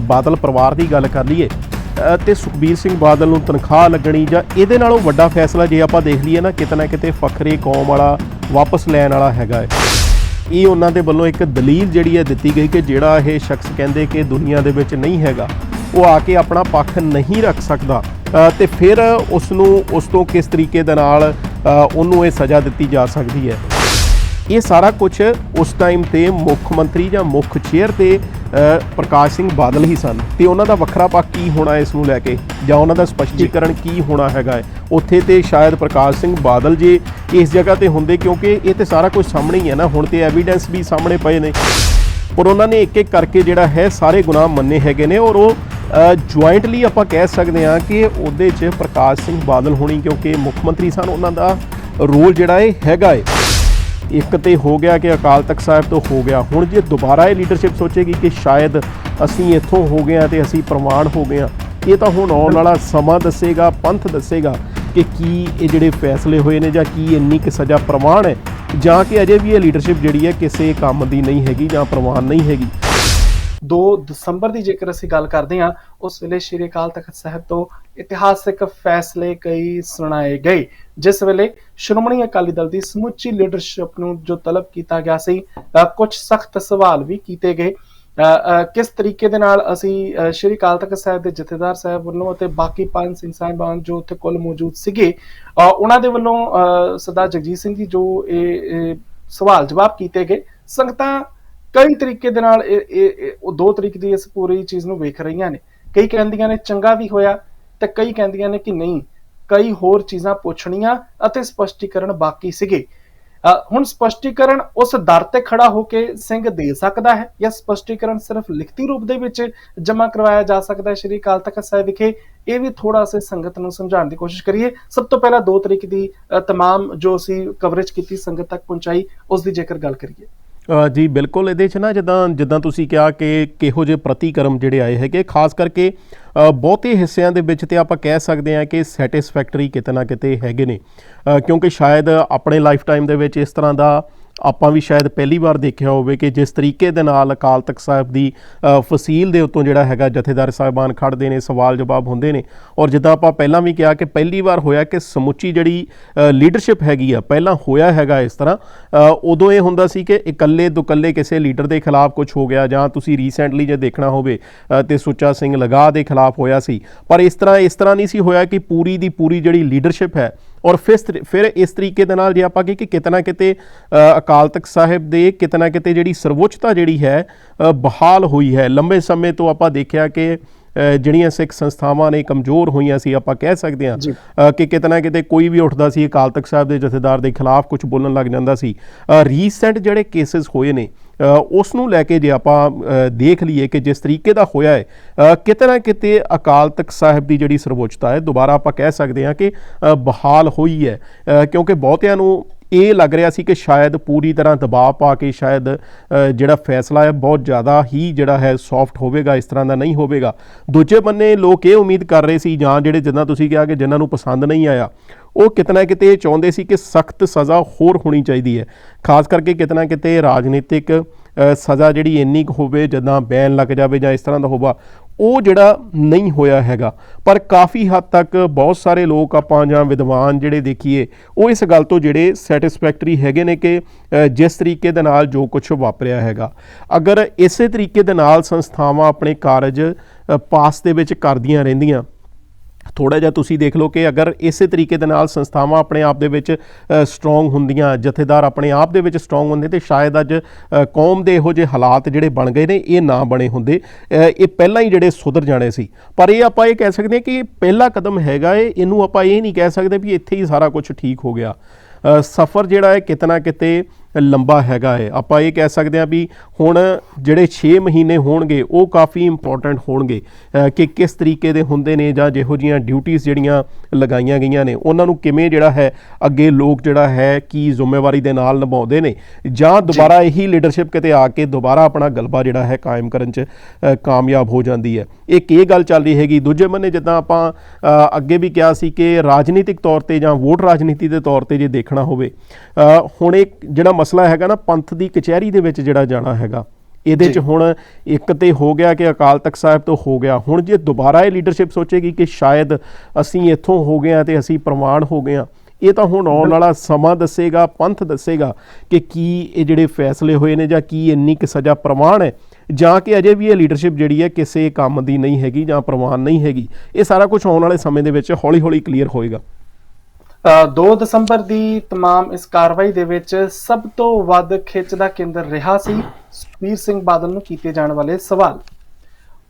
ਬਾਦਲ ਪਰਿਵਾਰ ਦੀ ਗੱਲ ਕਰ ਲਈਏ ਅ, ਤੇ ਸੁਖਬੀਰ ਸਿੰਘ ਬਾਦਲ ਨੂੰ ਤਨਖਾਹ ਲੱਗਣੀ ਜਾਂ ਇਹਦੇ ਨਾਲੋਂ ਵੱਡਾ ਫੈਸਲਾ ਜੇ ਆਪਾਂ ਦੇਖ ਲਈਏ ਨਾ ਕਿਤੇ ਨਾ ਕਿਤੇ ਫਖਰੇ ਕੌਮ ਵਾਲਾ ਵਾਪਸ ਲੈਣ ਵਾਲਾ ਹੈਗਾ ਹੈ। ਇਹ ਉਹਨਾਂ ਦੇ ਵੱਲੋਂ ਇੱਕ ਦਲੀਲ ਜਿਹੜੀ ਹੈ ਦਿੱਤੀ ਗਈ ਕਿ ਜਿਹੜਾ ਇਹ ਸ਼ਖਸ ਕਹਿੰਦੇ ਕਿ ਦੁਨੀਆ ਦੇ ਵਿੱਚ ਨਹੀਂ ਹੈਗਾ ਉਹ ਆ ਕੇ ਆਪਣਾ ਪੱਖ ਨਹੀਂ ਰੱਖ ਸਕਦਾ ਅ, ਤੇ ਫਿਰ ਉਸ ਨੂੰ ਉਸ ਤੋਂ ਕਿਸ ਤਰੀਕੇ ਦੇ ਨਾਲ ਉਹਨੂੰ ਇਹ ਸਜ਼ਾ ਦਿੱਤੀ ਜਾ ਸਕਦੀ ਹੈ। ਇਹ ਸਾਰਾ ਕੁਝ ਉਸ ਟਾਈਮ ਤੇ ਮੁੱਖ ਮੰਤਰੀ ਜਾਂ ਮੁੱਖ ਚੇਅਰ ਤੇ ਪ੍ਰਕਾਸ਼ ਸਿੰਘ ਬਾਦਲ ਹੀ ਸਨ। ਤੇ ਉਹਨਾਂ ਦਾ ਵੱਖਰਾ ਪੱਖ ਕੀ ਹੋਣਾ ਇਸ ਨੂੰ ਲੈ ਕੇ? ਜਾਂ ਉਹਨਾਂ ਦਾ ਸਪਸ਼ਟੀਕਰਨ ਕੀ ਹੋਣਾ ਹੈਗਾ ਹੈ? ਉੱਥੇ ਤੇ ਸ਼ਾਇਦ ਪ੍ਰਕਾਸ਼ ਸਿੰਘ ਬਾਦਲ ਜੇ ਇਸ ਜਗ੍ਹਾ ਤੇ ਹੁੰਦੇ ਕਿਉਂਕਿ ਇਹ ਤੇ ਸਾਰਾ ਕੁਝ ਸਾਹਮਣੇ ਹੀ ਹੈ ਨਾ। ਹੁਣ ਤੇ ਐਵੀਡੈਂਸ ਵੀ ਸਾਹਮਣੇ ਪਏ ਨੇ। ਪਰ ਉਹਨਾਂ ਨੇ ਇੱਕ ਇੱਕ ਕਰਕੇ ਜਿਹੜਾ ਹੈ ਸਾਰੇ ਗੁਨਾਹ ਮੰਨੇ ਹੈਗੇ ਨੇ। ਔਰ ਉਹ ਜੁਆਇੰਟਲੀ ਆਪਾਂ ਕਹਿ ਸਕਦੇ ਹਾਂ ਕਿ ਉਹਦੇ 'ਚ ਪ੍ਰਕਾਸ਼ ਸਿੰਘ ਬਾਦਲ ਹੋਣੀ ਕਿਉਂਕਿ ਮੁੱਖ ਮੰਤਰੀ ਸਨ ਉਹਨਾਂ ਦਾ ਰੋਲ ਜਿਹੜਾ ਹੈਗਾ ਹੈ। ਇੱਕ ਤੇ ਹੋ ਗਿਆ ਕਿ ਅਕਾਲ ਤਖਤ ਸਾਹਿਬ ਤੋਂ ਹੋ ਗਿਆ। ਹੁਣ ਜੇ ਦੁਬਾਰਾ ਇਹ ਲੀਡਰਸ਼ਿਪ ਸੋਚੇਗੀ ਕਿ ਸ਼ਾਇਦ ਅਸੀਂ ਇੱਥੋਂ ਹੋ ਗਏ ਹਾਂ ਤੇ ਅਸੀਂ ਪ੍ਰਮਾਣ ਹੋ ਗਏ ਹਾਂ, ਇਹ ਤਾਂ ਹੁਣ ਆਉਣ ਵਾਲਾ ਸਮਾਂ ਦੱਸੇਗਾ, ਪੰਥ ਦੱਸੇਗਾ ਕਿ ਕੀ ਇਹ ਜਿਹੜੇ ਫੈਸਲੇ ਹੋਏ ਨੇ ਜਾਂ ਕੀ ਇੰਨੀ ਕਿ ਸਜ਼ਾ ਪ੍ਰਮਾਣ ਹੈ, ਜਾਂ ਕਿ ਅਜੇ ਵੀ ਇਹ ਲੀਡਰਸ਼ਿਪ ਜਿਹੜੀ ਹੈ ਕਿਸੇ ਕੰਮ ਦੀ ਨਹੀਂ ਹੈਗੀ ਜਾਂ ਪ੍ਰਮਾਣ ਨਹੀਂ ਹੈਗੀ। 2 ਦਸੰਬਰ ਦੀ ਜੇਕਰ ਅਸੀਂ ਗੱਲ ਕਰਦੇ ਹਾਂ, ਉਸ ਵੇਲੇ ਸ਼੍ਰੀ ਅਕਾਲ ਤਖਤ ਸਾਹਿਬ ਤੋਂ ਇਤਿਹਾਸਿਕ ਫੈਸਲੇ ਕਈ ਸੁਣਾਏ ਗਏ। ਜਿਸ ਵੇਲੇ ਸ਼੍ਰੋਮਣੀ ਅਕਾਲੀ ਦਲ ਦੀ ਸਮੁੱਚੀ ਲੀਡਰਸ਼ਿਪ ਨੂੰ ਜੋ ਤਲਬ ਕੀਤਾ ਗਿਆ ਸੀ ਕੁਝ ਸਖਤ ਸਵਾਲ ਵੀ ਕੀਤੇ ਗਏ। ਕਿਸ ਤਰੀਕੇ ਦੇ ਨਾਲ ਅਸੀਂ ਸ਼੍ਰੀ ਅਕਾਲ ਤਖਤ ਸਾਹਿਬ ਦੇ ਜਥੇਦਾਰ ਸਾਹਿਬ ਵੱਲੋਂ ਅਤੇ ਬਾਕੀ ਪੰਜ ਸਿੰਘ ਸਾਹਿਬਾਨ ਜੋ ਉੱਥੇ ਕੁੱਲ ਮੌਜੂਦ ਸੀਗੇ ਉਹਨਾਂ ਦੇ ਵੱਲੋਂ ਅ, ਸਰਦਾਰ ਜਗਜੀਤ ਸਿੰਘ ਜੀ ਜੋ ਇਹ ਸਵਾਲ ਜਵਾਬ ਕੀਤੇ ਗਏ। ਸੰਗਤਾਂ ਕਈ ਤਰੀਕੇ ਦੇ ਨਾਲ ਇਹ ਇਹ- ਉਹ ਦੋ ਤਰੀਕੇ ਦੀ ਇਸ ਪੂਰੀ ਚੀਜ਼ ਨੂੰ ਵੇਖ ਰਹੀਆਂ ਨੇ। ਕਈ ਕਹਿੰਦੀਆਂ ਨੇ ਚੰਗਾ ਵੀ ਹੋਇਆ ਤੇ ਕਈ ਕਹਿੰਦੀਆਂ ਨੇ ਕਿ ਨਹੀਂ। ਕਈ ਹੋਰ ਚੀਜ਼ਾਂ ਪੁੱਛਣੀਆਂ ਅਤੇ ਸਪਸ਼ਟੀਕਰਨ ਬਾਕੀ ਸੀਗੇ। ਹੁਣ ਸਪਸ਼ਟੀਕਰਨ ਉਸ ਦਰ ਤੇ ਖੜਾ ਹੋ ਕੇ ਸਿੰਘ ਦੇ ਸਕਦਾ ਹੈ ਜਾਂ ਸਪਸ਼ਟੀਕਰਨ ਸਿਰਫ ਲਿਖਤੀ ਰੂਪ ਦੇ ਵਿੱਚ ਜਮ੍ਹਾਂ ਕਰਵਾਇਆ ਜਾ ਸਕਦਾ ਹੈ? ਸ਼੍ਰੀ ਅਕਾਲ ਤਖਤ ਸਾਹਿਬ ਵਿਖੇ ਇਹ ਵੀ ਥੋੜਾ ਸੇ ਸੰਗਤ ਨੂੰ ਸਮਝਾਉਣ ਦੀ ਕੋਸ਼ਿਸ਼ ਕਰੀਏ। ਸਭ ਤੋਂ ਪਹਿਲਾਂ ਦੋ ਤਰੀਕੇ ਦੀ ਅ, ਤਮਾਮ ਜੋ ਅਸੀਂ ਕਵਰੇਜ ਕੀਤੀ ਸੰਗਤ ਤੱਕ ਪਹੁੰਚਾਈ ਉਸ ਦੀ ਜੇਕਰ ਗੱਲ ਕਰੀਏ। ਜੀ, ਬਿਲਕੁਲ ਇਹਦੇ 'ਚ ਨਾ ਜਿੱਦਾਂ ਜਿੱਦਾਂ ਤੁਸੀਂ ਕਿਹਾ ਕਿ ਕਿਹੋ ਜਿਹੇ ਪ੍ਰਤੀਕਰਮ ਜਿਹੜੇ ਆਏ ਹੈਗੇ, ਖਾਸ ਕਰਕੇ ਬਹੁਤੇ ਹਿੱਸਿਆਂ ਦੇ ਵਿੱਚ ਤੇ ਆਪਾਂ ਕਹਿ ਸਕਦੇ ਹਾਂ ਕਿ ਸੈਟੀਸਫੈਕਟਰੀ ਕਿਤੇ ਨਾ ਕਿਤੇ ਹੈਗੇ ਨੇ। ਕਿਉਂਕਿ ਸ਼ਾਇਦ ਆਪਣੇ ਲਾਈਫ ਟਾਈਮ ਦੇ ਵਿੱਚ ਇਸ ਤਰ੍ਹਾਂ ਦਾ ਆਪਾਂ ਵੀ ਸ਼ਾਇਦ ਪਹਿਲੀ ਵਾਰ ਦੇਖਿਆ ਹੋਵੇ ਕਿ ਜਿਸ ਤਰੀਕੇ ਦੇ ਨਾਲ ਅਕਾਲ ਤਖਤ ਸਾਹਿਬ ਦੀ ਫਸੀਲ ਦੇ ਉੱਤੋਂ ਜਿਹੜਾ ਹੈਗਾ ਜਥੇਦਾਰ ਸਾਹਿਬਾਨ ਖੜਦੇ ਨੇ ਸਵਾਲ ਜਵਾਬ ਹੁੰਦੇ ਨੇ। ਔਰ ਜਿੱਦਾਂ ਆਪਾਂ ਪਹਿਲਾਂ ਵੀ ਕਿਹਾ ਕਿ ਪਹਿਲੀ ਵਾਰ ਹੋਇਆ ਕਿ ਸਮੁੱਚੀ ਜਿਹੜੀ ਲੀਡਰਸ਼ਿਪ ਹੈਗੀ ਆ ਪਹਿਲਾਂ ਹੋਇਆ ਹੈਗਾ ਇਸ ਤਰ੍ਹਾਂ ਉਦੋਂ ਇਹ ਹੁੰਦਾ ਸੀ ਕਿ ਇਕੱਲੇ ਦੁਕੱਲੇ ਕਿਸੇ ਲੀਡਰ ਦੇ ਖਿਲਾਫ ਕੁਝ ਹੋ ਗਿਆ ਜਾਂ ਤੁਸੀਂ ਰੀਸੈਂਟਲੀ ਜੇ ਦੇਖਣਾ ਹੋਵੇ ਅ, ਤੇ ਸੁੱਚਾ ਸਿੰਘ ਲਗਾ ਦੇ ਖਿਲਾਫ ਹੋਇਆ ਸੀ। ਪਰ ਇਸ ਤਰ੍ਹਾਂ ਇਸ ਤਰ੍ਹਾਂ ਨਹੀਂ ਸੀ ਹੋਇਆ ਕਿ ਪੂਰੀ ਦੀ ਪੂਰੀ ਜਿਹੜੀ ਲੀਡਰਸ਼ਿਪ ਹੈ ਔਰ ਫਿਰ ਫਿਰ ਇਸ ਤਰੀਕੇ ਦੇ ਨਾਲ ਜੇ ਆਪਾਂ ਕਿ ਕਿਤੇ ਨਾ ਕਿਤੇ ਅਕਾਲ ਤਖਤ ਸਾਹਿਬ ਦੇ ਕਿਤੇ ਨਾ ਕਿਤੇ ਜਿਹੜੀ ਸਰਵਉੱਚਤਾ ਜਿਹੜੀ ਹੈ ਬਹਾਲ ਹੋਈ ਹੈ। ਲੰਬੇ ਸਮੇਂ ਤੋਂ ਆਪਾਂ ਦੇਖਿਆ ਕਿ ਜਿਹੜੀਆਂ ਸਿੱਖ ਸੰਸਥਾਵਾਂ ਨੇ ਕਮਜ਼ੋਰ ਹੋਈਆਂ ਸੀ ਆਪਾਂ ਕਹਿ ਸਕਦੇ ਹਾਂ ਕਿ ਕਿਤੇ ਨਾ ਕਿਤੇ ਕੋਈ ਵੀ ਉੱਠਦਾ ਸੀ ਅਕਾਲ ਤਖਤ ਸਾਹਿਬ ਦੇ ਜਥੇਦਾਰ ਦੇ ਖਿਲਾਫ ਕੁਝ ਬੋਲਣ ਲੱਗ ਜਾਂਦਾ ਸੀ। ਰੀਸੈਂਟ ਜਿਹੜੇ ਕੇਸਿਸ ਹੋਏ ਨੇ ਉਸ ਨੂੰ ਲੈ ਕੇ ਜੇ ਆਪਾਂ ਦੇਖ ਲਈਏ ਕਿ ਜਿਸ ਤਰੀਕੇ ਦਾ ਹੋਇਆ ਹੈ ਕਿਤੇ ਨਾ ਕਿਤੇ ਅਕਾਲ ਤਖਤ ਸਾਹਿਬ ਦੀ ਜਿਹੜੀ ਸਰਵਉੱਚਤਾ ਹੈ, ਦੁਬਾਰਾ ਆਪਾਂ ਕਹਿ ਸਕਦੇ ਹਾਂ ਕਿ ਬਹਾਲ ਹੋਈ ਹੈ। ਕਿਉਂਕਿ ਬਹੁਤਿਆਂ ਨੂੰ ਇਹ ਲੱਗ ਰਿਹਾ ਸੀ ਕਿ ਸ਼ਾਇਦ ਪੂਰੀ ਤਰ੍ਹਾਂ ਦਬਾਅ ਪਾ ਕੇ ਸ਼ਾਇਦ ਜਿਹੜਾ ਫੈਸਲਾ ਹੈ ਬਹੁਤ ਜ਼ਿਆਦਾ ਹੀ ਜਿਹੜਾ ਹੈ ਸੌਫਟ ਹੋਵੇਗਾ, ਇਸ ਤਰ੍ਹਾਂ ਦਾ ਨਹੀਂ ਹੋਵੇਗਾ। ਦੂਜੇ ਬੰਨੇ ਲੋਕ ਇਹ ਉਮੀਦ ਕਰ ਰਹੇ ਸੀ ਜਾਂ ਜਿਹੜੇ ਜਿੱਦਾਂ ਤੁਸੀਂ ਕਿਹਾ ਕਿ ਜਿਨ੍ਹਾਂ ਨੂੰ ਪਸੰਦ ਨਹੀਂ ਆਇਆ ਉਹ ਕਿਤਨਾ ਕਿਤੇ ਇਹ ਚਾਹੁੰਦੇ ਸੀ ਕਿ ਸਖਤ ਸਜ਼ਾ ਹੋਰ ਹੋਣੀ ਚਾਹੀਦੀ ਹੈ। ਖਾਸ ਕਰਕੇ ਕਿਤਨਾ ਕਿਤੇ ਰਾਜਨੀਤਿਕ ਸਜ਼ਾ ਜਿਹੜੀ ਇੰਨੀ ਕੁ ਹੋਵੇ, ਜਦਾਂ ਬੈਨ ਲੱਗ ਜਾਵੇ ਜਾਂ ਇਸ ਤਰ੍ਹਾਂ ਦਾ ਹੋਵਾ, ਉਹ ਜਿਹੜਾ ਨਹੀਂ ਹੋਇਆ ਹੈਗਾ। ਪਰ ਕਾਫੀ ਹੱਦ ਤੱਕ ਬਹੁਤ ਸਾਰੇ ਲੋਕ ਆਪਾਂ ਜਾਂ ਵਿਦਵਾਨ ਜਿਹੜੇ ਦੇਖੀਏ, ਉਹ ਇਸ ਗੱਲ ਤੋਂ ਜਿਹੜੇ ਸੈਟੀਸਫੈਕਟਰੀ ਹੈਗੇ ਨੇ ਕਿ ਜਿਸ ਤਰੀਕੇ ਦੇ ਨਾਲ ਜੋ ਕੁਝ ਵਾਪਰਿਆ ਹੈਗਾ। ਅਗਰ ਇਸੇ ਤਰੀਕੇ ਦੇ ਨਾਲ ਸੰਸਥਾਵਾਂ ਆਪਣੇ ਕਾਰਜ ਪਾਸ ਦੇ ਵਿੱਚ ਕਰਦੀਆਂ ਰਹਿੰਦੀਆਂ ਥੋੜਾ ਜਿਹਾ ਤੁਸੀਂ ਦੇਖ ਲਓ ਕਿ ਅਗਰ ਇਸੇ ਤਰੀਕੇ ਦੇ ਨਾਲ ਸੰਸਥਾਵਾਂ ਆਪਣੇ ਆਪ ਦੇ ਵਿੱਚ ਸਟਰੋਂਗ ਹੁੰਦੀਆਂ, ਜਥੇਦਾਰ ਆਪਣੇ ਆਪ ਦੇ ਵਿੱਚ ਸਟਰੋਂਗ ਹੁੰਦੇ ਤੇ ਸ਼ਾਇਦ ਅੱਜ ਕੌਮ ਦੇ ਇਹੋ ਜਿਹੇ ਹਾਲਾਤ ਜਿਹੜੇ ਬਣ ਗਏ ਨੇ, ਇਹ ਨਾ ਬਣੇ ਹੁੰਦੇ। ਇਹ ਪਹਿਲਾਂ ਹੀ ਜਿਹੜੇ ਸੁਧਰ ਜਾਣੇ ਸੀ। ਪਰ ਇਹ ਆਪਾਂ ਇਹ ਕਹਿ ਸਕਦੇ ਹਾਂ ਕਿ ਪਹਿਲਾ ਕਦਮ ਹੈਗਾ ਏ, ਇਹਨੂੰ ਆਪਾਂ ਇਹ ਨਹੀਂ ਕਹਿ ਸਕਦੇ ਵੀ ਇੱਥੇ ਹੀ ਸਾਰਾ ਕੁਝ ਠੀਕ ਹੋ ਗਿਆ। ਸਫ਼ਰ ਜਿਹੜਾ ਹੈ ਕਿਤਨਾ ਕਿਤੇ ਲੰਬਾ ਹੈਗਾ ਹੈ ਆਪਾਂ ਇਹ ਕਹਿ ਸਕਦੇ ਹਾਂ ਵੀ ਹੁਣ ਜਿਹੜੇ 6 ਮਹੀਨੇ ਹੋਣਗੇ ਉਹ ਕਾਫੀ ਇੰਪੋਰਟੈਂਟ ਹੋਣਗੇ। ਕਿ ਕਿਸ ਤਰੀਕੇ ਦੇ ਹੁੰਦੇ ਨੇ ਜਾਂ ਜਿਹੋ ਜੀਆਂ ਡਿਊਟੀਆਂ ਜਿਹੜੀਆਂ ਲਗਾਈਆਂ ਗਈਆਂ ਨੇ ਉਹਨਾਂ ਨੂੰ ਕਿਵੇਂ ਜਿਹੜਾ ਹੈ ਅੱਗੇ ਲੋਕ ਜਿਹੜਾ ਹੈ ਕੀ ਜ਼ਿੰਮੇਵਾਰੀ ਦੇ ਨਾਲ ਨਿਭਾਉਂਦੇ ਨੇ। ਜਾਂ ਦੁਬਾਰਾ ਇਹੀ ਲੀਡਰਸ਼ਿਪ ਕਿਤੇ ਆ ਕੇ ਦੁਬਾਰਾ ਆਪਣਾ ਗਲਬਾ ਜਿਹੜਾ ਹੈ ਕਾਇਮ ਕਰਨ 'ਚ ਕਾਮਯਾਬ ਹੋ ਜਾਂਦੀ ਹੈ। ਇੱਕ ਇਹ ਗੱਲ ਚੱਲ ਰਹੀ ਹੈਗੀ ਦੂਜੇ ਬੰਨੇ ਜਿੱਦਾਂ ਆਪਾਂ ਅੱਗੇ ਵੀ ਕਿਹਾ ਸੀ ਕਿ ਰਾਜਨੀਤਿਕ ਤੌਰ ਤੇ ਜਾਂ ਵੋਟ ਰਾਜਨੀਤੀ ਦੇ ਤੌਰ ਤੇ ਜੇ ਦੇਖਣਾ ਹੋਵੇ ਹੁਣ ਇੱਕ ਜਿਹੜਾ ਮਸਲਾ ਹੈਗਾ ਨਾ ਪੰਥ ਦੀ ਕਚਹਿਰੀ ਦੇ ਵਿੱਚ ਜਿਹੜਾ ਜਾਣਾ ਹੈਗਾ। ਇਹਦੇ ਚ। ਹੁਣ ਇੱਕ ਤੇ ਹੋ ਗਿਆ ਕਿ ਅਕਾਲ ਤਖਤ ਸਾਹਿਬ ਤੋਂ ਹੋ ਗਿਆ। ਹੁਣ ਜੇ ਦੁਬਾਰਾ ਇਹ ਲੀਡਰਸ਼ਿਪ ਸੋਚੇਗੀ ਕਿ ਸ਼ਾਇਦ ਅਸੀਂ ਇੱਥੋਂ ਹੋ ਗਏ ਆ ਤੇ ਅਸੀਂ ਪ੍ਰਮਾਣ ਹੋ ਗਏ ਆ ਇਹ ਤਾਂ ਹੁਣ ਆਉਣ ਵਾਲਾ ਸਮਾਂ ਦੱਸੇਗਾ ਪੰਥ ਦੱਸੇਗਾ ਕਿ ਕੀ ਇਹ ਜਿਹੜੇ ਫੈਸਲੇ ਹੋਏ ਨੇ ਜਾਂ ਕੀ ਇੰਨੀ ਕਿ ਸਜ਼ਾ ਪ੍ਰਮਾਣ ਹੈ ਜਾਂ ਕਿ ਅਜੇ ਵੀ ਇਹ ਲੀਡਰਸ਼ਿਪ ਜਿਹੜੀ ਹੈ ਕਿਸੇ ਕੰਮ ਦੀ ਨਹੀਂ ਹੈਗੀ ਜਾਂ ਪ੍ਰਮਾਣ ਨਹੀਂ ਹੈਗੀ। ਇਹ ਸਾਰਾ ਕੁਝ ਆਉਣ ਵਾਲੇ ਸਮੇਂ ਦੇ ਵਿੱਚ ਹੌਲੀ-ਹੌਲੀ ਕਲੀਅਰ ਹੋਏਗਾ। 2 ਦਸੰਬਰ ਦੀ तमाम ਇਸ ਕਾਰਵਾਈ ਦੇ ਵਿੱਚ ਸਭ ਤੋਂ ਵੱਧ ਖਿੱਚ ਦਾ ਕੇਂਦਰ ਰਿਹਾ ਸੀ ਸੁਖਬੀਰ ਸਿੰਘ ਬਾਦਲ ਨੂੰ ਕੀਤੇ ਜਾਣ ਵਾਲੇ ਸਵਾਲ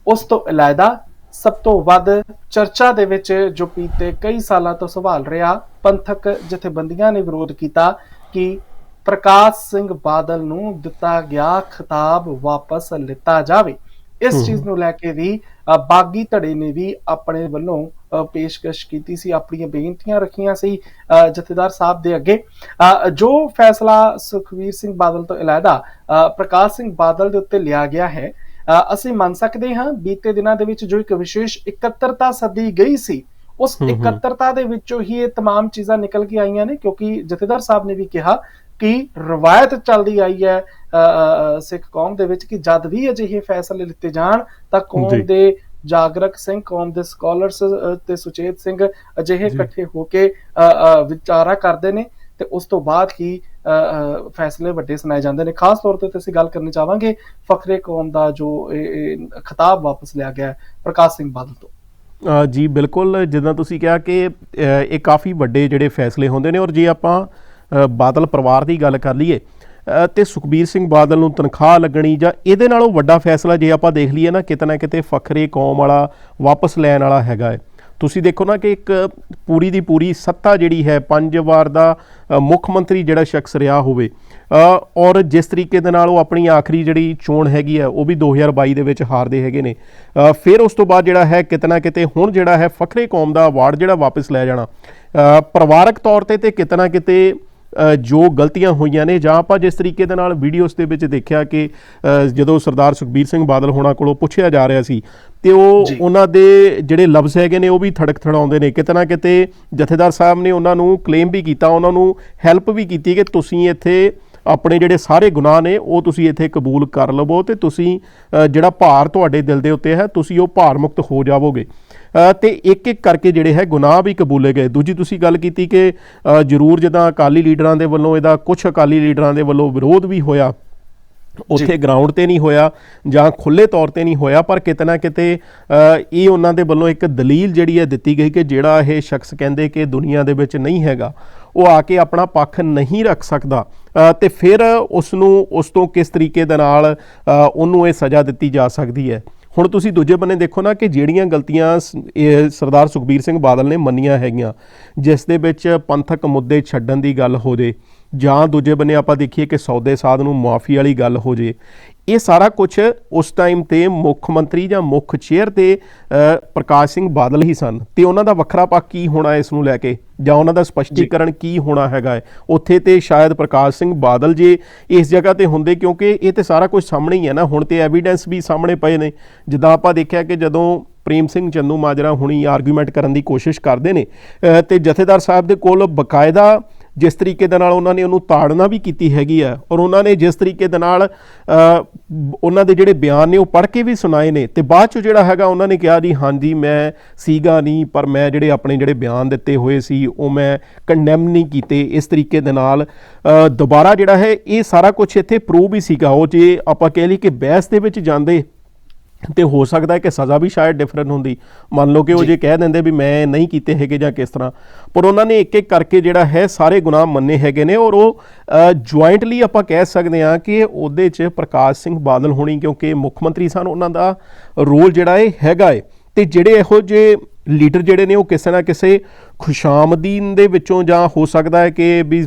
ਉਸ ਤੋਂ ਇਲਾਵਾ ਸਭ ਤੋਂ ਵੱਧ ਚਰਚਾ ਦੇ ਵਿੱਚ ਜੋ ਬੀਤੇ ਕਈ ਸਾਲਾਂ ਤੋਂ ਸਵਾਲ ਰਿਹਾ ਪੰਥਕ ਜਥੇਬੰਦੀਆਂ ਨੇ ਵਿਰੋਧ ਕੀਤਾ ਕਿ ਪ੍ਰਕਾਸ਼ ਸਿੰਘ ਬਾਦਲ ਨੂੰ ਦਿੱਤਾ ਗਿਆ ਖਿਤਾਬ ਵਾਪਸ ਲਿੱਤਾ ਜਾਵੇ ਇਸ ਚੀਜ਼ ਨੂੰ ਲੈ ਕੇ ਵੀ ਅ, ਬਾਗੀ ਧੜੇ ਨੇ ਵੀ ਆਪਣੇ ਵੱਲੋਂ ਅ, ਪੇਸ਼ਕਸ਼ ਕੀਤੀ ਸੀ ਆਪਣੀਆਂ ਬੇਨਤੀਆਂ ਰੱਖੀਆਂ ਸੀ ਅ, ਜਥੇਦਾਰ ਸਾਹਿਬ ਦੇ ਅੱਗੇ ਅ, ਜੋ ਫੈਸਲਾ ਸੁਖਵੀਰ ਸਿੰਘ ਬਾਦਲ ਤੋਂ ਇਲਾਵਾ ਅ, ਪ੍ਰਕਾਸ਼ ਸਿੰਘ ਬਾਦਲ ਦੇ ਉੱਤੇ ਲਿਆ ਗਿਆ ਹੈ ਅ, ਅਸੀਂ ਮੰਨ ਸਕਦੇ ਹਾਂ ਬੀਤੇ ਦਿਨਾਂ ਦੇ ਵਿੱਚ ਜੋ ਇੱਕ ਵਿਸ਼ੇਸ਼ ਇਕੱਤਰਤਾ ਸੱਦੀ ਗਈ ਸੀ ਉਸ ਹਮ ਹਮ। ਇਕੱਤਰਤਾ ਦੇ ਵਿੱਚੋਂ ਹੀ ਇਹ तमाम ਚੀਜ਼ਾਂ ਨਿਕਲ ਕੇ ਆਈਆਂ ਨੇ ਕਿਉਂਕਿ ਜਥੇਦਾਰ ਸਾਹਿਬ ਨੇ ਵੀ ਕਿਹਾ ਕਿ ਰਵਾਇਤ ਚੱਲਦੀ ਆਈ ਹੈ ਸਿੱਖ ਕੌਮ ਦੇ ਵਿੱਚ ਕਿ ਜਦ ਵੀ ਅਜਿਹੇ ਫੈਸਲੇ ਲਿੱਤੇ ਜਾਣ ਤਾਂ। ਕੌਮ ਦੇ ਜਾਗਰਕ ਸਿੰਘ ਕੌਮ ਦੇ ਸਕਾਲਰਸ ਤੇ ਸੁਚੇਤ ਸਿੰਘ ਅਜਿਹੇ। ਇਕੱਠੇ ਹੋ ਕੇ ਵਿਚਾਰਾ ਕਰਦੇ ਨੇ ਤੇ ਉਸ ਤੋਂ ਬਾਅਦ ਹੀ ਫੈਸਲੇ ਵੱਡੇ ਸੁਣਾਏ ਜਾਂਦੇ ਨੇ ਖਾਸ ਤੌਰ ਤੇ ਅਸੀਂ ਗੱਲ ਕਰਨੀ ਚਾਹਾਂਗੇ ਫਖਰੇ ਕੌਮ ਦਾ ਜੋ ਖਿਤਾਬ ਵਾਪਸ ਲਿਆ ਗਿਆ ਪ੍ਰਕਾਸ਼ ਸਿੰਘ ਬਾਦਲ ਤੋਂ ਜੀ ਬਿਲਕੁਲ ਜਿੱਦਾਂ ਤੁਸੀਂ ਕਿਹਾ ਕਿ ਇਹ ਕਾਫੀ ਵੱਡੇ ਜਿਹੜੇ ਫੈਸਲੇ ਹੁੰਦੇ ਨੇ ਔਰ ਜੇ ਆਪਾਂ ਬਾਦਲ ਪਰਿਵਾਰ ਦੀ ਗੱਲ ਕਰ ਲਈਏ ਅ, ਤੇ ਸੁਖਬੀਰ ਸਿੰਘ ਬਾਦਲ ਨੂੰ ਤਨਖਾਹ ਲੱਗਣੀ ਜਾਂ ਇਹਦੇ ਨਾਲੋਂ ਵੱਡਾ ਫੈਸਲਾ ਜੇ ਆਪਾਂ ਦੇਖ ਲਈਏ ਨਾ ਕਿਤੇ ਨਾ ਕਿਤੇ ਫਖਰੇ ਕੌਮ ਵਾਲਾ ਵਾਪਸ ਲੈਣ ਵਾਲਾ ਹੈਗਾ ਹੈ। ਤੁਸੀਂ ਦੇਖੋ ਨਾ ਕਿ ਇੱਕ ਪੂਰੀ ਦੀ ਪੂਰੀ ਸੱਤਾ ਜਿਹੜੀ ਹੈ ਪੰਜ ਵਾਰ ਦਾ ਮੁੱਖ ਮੰਤਰੀ ਜਿਹੜਾ ਸ਼ਖਸ ਰਿਹਾ ਹੋਵੇ ਔਰ ਜਿਸ ਤਰੀਕੇ ਦੇ ਨਾਲ ਉਹ ਆਪਣੀ ਆਖਰੀ ਜਿਹੜੀ ਚੋਣ ਹੈਗੀ ਹੈ ਉਹ ਵੀ 2022 ਦੇ ਵਿੱਚ ਹਾਰਦੇ ਹੈਗੇ ਨੇ। ਫਿਰ ਉਸ ਤੋਂ ਬਾਅਦ ਜਿਹੜਾ ਹੈ ਕਿਤੇ ਨਾ ਕਿਤੇ ਹੁਣ ਜਿਹੜਾ ਹੈ ਫਖਰੇ ਕੌਮ ਦਾ ਅਵਾਰਡ ਜਿਹੜਾ ਵਾਪਸ ਲੈ ਜਾਣਾ। ਪਰਿਵਾਰਕ ਤੌਰ ਤੇ ਤੇ ਕਿਤੇ ਨਾ ਕਿਤੇ ਜੋ ਗਲਤੀਆਂ ਹੋਈਆਂ ਨੇ ਜਾਂ ਆਪਾਂ ਜਿਸ ਤਰੀਕੇ ਦੇ ਨਾਲ ਵੀਡੀਓਜ਼ ਦੇ ਵਿੱਚ ਦੇਖਿਆ ਕਿ ਜਦੋਂ ਸਰਦਾਰ ਸੁਖਬੀਰ ਸਿੰਘ ਬਾਦਲ ਹੋਣਾ ਕੋਲੋਂ ਪੁੱਛਿਆ ਜਾ ਰਿਹਾ ਸੀ ਤੇ ਉਹ। ਉਹਨਾਂ ਦੇ ਜਿਹੜੇ ਲਫ਼ਜ਼ ਹੈਗੇ ਨੇ ਉਹ ਵੀ ਥੜਕ ਥੜਾਉਂਦੇ ਨੇ ਕਿਤੇ ਨਾ ਕਿਤੇ ਜਥੇਦਾਰ ਸਾਹਿਬ ਨੇ ਉਹਨਾਂ ਨੂੰ ਕਲੇਮ ਵੀ ਕੀਤਾ ਉਹਨਾਂ ਨੂੰ ਹੈਲਪ ਵੀ ਕੀਤੀ ਕਿ ਤੁਸੀਂ ਇੱਥੇ ਆਪਣੇ ਜਿਹੜੇ ਸਾਰੇ ਗੁਨਾਹ ਨੇ ਉਹ ਤੁਸੀਂ ਇੱਥੇ ਕਬੂਲ ਕਰ ਲਵੋ ਤੇ ਤੁਸੀਂ ਜਿਹੜਾ ਭਾਰ ਤੁਹਾਡੇ ਦਿਲ ਦੇ ਉੱਤੇ ਹੈ ਤੁਸੀਂ ਉਹ ਭਾਰ ਮੁਕਤ ਹੋ ਜਾਵੋਗੇ ਤੇ ਇੱਕ ਇੱਕ ਕਰਕੇ ਜਿਹੜੇ ਹੈ ਗੁਨਾਹ ਵੀ ਕਬੂਲੇ ਗਏ। ਦੂਜੀ ਤੁਸੀਂ ਗੱਲ ਕੀਤੀ ਕਿ ਜ਼ਰੂਰ ਜਿੱਦਾਂ ਅਕਾਲੀ ਲੀਡਰਾਂ ਦੇ ਵੱਲੋਂ ਇਹਦਾ ਕੁਝ ਅਕਾਲੀ ਲੀਡਰਾਂ ਦੇ ਵੱਲੋਂ ਵਿਰੋਧ ਵੀ ਹੋਇਆ ਉੱਥੇ ਗਰਾਊਂਡ ਤੇ ਨਹੀਂ ਹੋਇਆ ਜਾਂ ਖੁੱਲੇ ਤੌਰ ਤੇ ਨਹੀਂ ਹੋਇਆ ਪਰ ਕਿਤੇ ਨਾ ਕਿਤੇ ਇਹ ਉਹਨਾਂ ਦੇ ਵੱਲੋਂ ਇੱਕ ਦਲੀਲ ਜਿਹੜੀ ਹੈ ਦਿੱਤੀ ਗਈ ਕਿ ਜਿਹੜਾ ਇਹ ਸ਼ਖਸ ਕਹਿੰਦੇ ਕਿ ਦੁਨੀਆ ਦੇ ਵਿੱਚ ਨਹੀਂ ਹੈਗਾ ਉਹ ਆ ਕੇ ਆਪਣਾ ਪੱਖ ਨਹੀਂ ਰੱਖ ਸਕਦਾ। ਤੇ ਫਿਰ ਉਸ ਨੂੰ ਉਸ ਤੋਂ ਕਿਸ ਤਰੀਕੇ ਦੇ ਨਾਲ ਉਹਨੂੰ ਇਹ ਸਜ਼ਾ ਦਿੱਤੀ ਜਾ ਸਕਦੀ ਹੈ। ਹੁਣ ਤੁਸੀਂ ਦੂਜੇ ਬੰਨੇ ਦੇਖੋ ਨਾ ਕਿ ਜਿਹੜੀਆਂ ਗਲਤੀਆਂ ਸ- ਸਰਦਾਰ ਸੁਖਬੀਰ ਸਿੰਘ ਬਾਦਲ ਨੇ ਮੰਨੀਆਂ ਹੈਗੀਆਂ, ਜਿਸ ਦੇ ਵਿੱਚ ਪੰਥਕ ਮੁੱਦੇ ਛੱਡਣ ਦੀ ਗੱਲ ਹੋ ਜੇ, ਜਾਂ ਦੂਜੇ ਬੰਨੇ ਆਪਾਂ ਦੇਖੀਏ ਕਿ ਸੌਦੇ ਸਾਧ ਨੂੰ ਮੁਆਫੀ ਵਾਲੀ ਗੱਲ ਹੋ ਜੇ, ਇਹ ਸਾਰਾ ਕੁਝ ਉਸ ਟਾਈਮ ਤੇ ਮੁੱਖ ਮੰਤਰੀ ਜਾਂ ਮੁੱਖ ਚੇਅਰ ਤੇ ਪ੍ਰਕਾਸ਼ ਸਿੰਘ ਬਾਦਲ ਹੀ ਸਨ, ਤੇ ਉਹਨਾਂ ਦਾ ਵੱਖਰਾ ਪੱਖ ਕੀ ਹੋਣਾ ਇਸ ਨੂੰ ਲੈ ਕੇ? ਜਾਂ ਉਹਨਾਂ ਦਾ ਸਪਸ਼ਟੀਕਰਨ ਕੀ ਹੋਣਾ ਹੈਗਾ ਹੈ? ਉੱਥੇ ਤੇ ਸ਼ਾਇਦ ਪ੍ਰਕਾਸ਼ ਸਿੰਘ ਬਾਦਲ ਜੇ ਇਸ ਜਗ੍ਹਾ ਤੇ ਹੁੰਦੇ ਕਿਉਂਕਿ ਇਹ ਤੇ ਸਾਰਾ ਕੁਝ ਸਾਹਮਣੇ ਹੀ ਹੈ ਨਾ ਹੁਣ ਤੇ ਐਵੀਡੈਂਸ ਵੀ ਸਾਹਮਣੇ ਪਏ ਨੇ। ਜਿੱਦਾਂ ਆਪਾਂ ਦੇਖਿਆ ਕਿ ਜਦੋਂ ਪ੍ਰੇਮ ਸਿੰਘ ਚੰਦੂ ਮਾਜਰਾ ਹੁਣੀ ਆਰਗੂਮੈਂਟ ਕਰਨ ਦੀ ਕੋਸ਼ਿਸ਼ ਕਰਦੇ ਨੇ ਤੇ ਜਥੇਦਾਰ ਸਾਹਿਬ ਦੇ ਕੋਲ ਬਕਾਇਦਾ ਜਿਸ ਤਰੀਕੇ ਦੇ ਨਾਲ ਉਹਨਾਂ ਨੇ ਉਹਨੂੰ ਤਾੜਨਾ ਵੀ ਕੀਤੀ ਹੈਗੀ ਆ ਔਰ ਉਹਨਾਂ ਨੇ ਜਿਸ ਤਰੀਕੇ ਦੇ ਨਾਲ ਉਹਨਾਂ ਦੇ ਜਿਹੜੇ ਬਿਆਨ ਨੇ ਉਹ ਪੜ੍ਹ ਕੇ ਵੀ ਸੁਣਾਏ ਨੇ ਤੇ ਬਾਅਦ ਚ ਜਿਹੜਾ ਹੈਗਾ ਉਹਨਾਂ ਨੇ ਕਿਹਾ ਜੀ, ਹਾਂਜੀ, ਮੈਂ ਸੀਗਾ ਨਹੀਂ, ਪਰ ਮੈਂ ਜਿਹੜੇ ਆਪਣੇ ਜਿਹੜੇ ਬਿਆਨ ਦਿੱਤੇ ਹੋਏ ਸੀ, ਉਹ ਮੈਂ ਕੰਡੈਮ ਨਹੀਂ ਕੀਤੇ। ਇਸ ਤਰੀਕੇ ਦੇ ਨਾਲ ਦੁਬਾਰਾ ਜਿਹੜਾ ਹੈ, ਇਹ ਸਾਰਾ ਕੁਝ ਇੱਥੇ ਪ੍ਰੂਵ ਹੀ ਸੀਗਾ। ਉਹ ਜੇ ਆਪਾਂ ਕਹਿ ਲਈ ਕਿ ਬਹਿਸ ਦੇ ਵਿੱਚ ਜਾਂਦੇ ਤੇ ਹੋ ਸਕਦਾ ਹੈ ਕਿ ਸਜ਼ਾ ਵੀ ਸ਼ਾਇਦ ਡਿਫਰੈਂਟ ਹੁੰਦੀ ਮੰਨ ਲਓ ਕਿ ਉਹ ਜੀ। ਜੇ ਕਹਿ ਦਿੰਦੇ ਵੀ ਮੈਂ ਨਹੀਂ ਕੀਤੇ ਹੈਗੇ ਜਾਂ ਕਿਸ ਤਰ੍ਹਾਂ ਪਰ ਉਹਨਾਂ ਨੇ ਇੱਕ ਇੱਕ ਕਰਕੇ ਜਿਹੜਾ ਹੈ ਸਾਰੇ ਗੁਨਾਹ ਮੰਨੇ ਹੈਗੇ ਨੇ ਔਰ ਉਹ ਜੁਆਇੰਟਲੀ ਆਪਾਂ ਕਹਿ ਸਕਦੇ ਹਾਂ ਕਿ ਉਹਦੇ 'ਚ ਪ੍ਰਕਾਸ਼ ਸਿੰਘ ਬਾਦਲ ਹੋਣੀ ਕਿਉਂਕਿ ਮੁੱਖ ਮੰਤਰੀ ਸਨ ਉਹਨਾਂ ਦਾ ਰੋਲ ਜਿਹੜਾ ਇਹ ਹੈਗਾ ਹੈ ਤੇ ਜਿਹੜੇ ਇਹੋ ਜਿਹੇ ਲੀਡਰ ਜਿਹੜੇ ਨੇ ਉਹ ਕਿਸੇ ਨਾ ਕਿਸੇ ਖੁਸ਼ਾਮਦੀਨ ਦੇ ਵਿੱਚੋਂ ਜਾਂ ਹੋ ਸਕਦਾ ਹੈ ਕਿ ਵੀ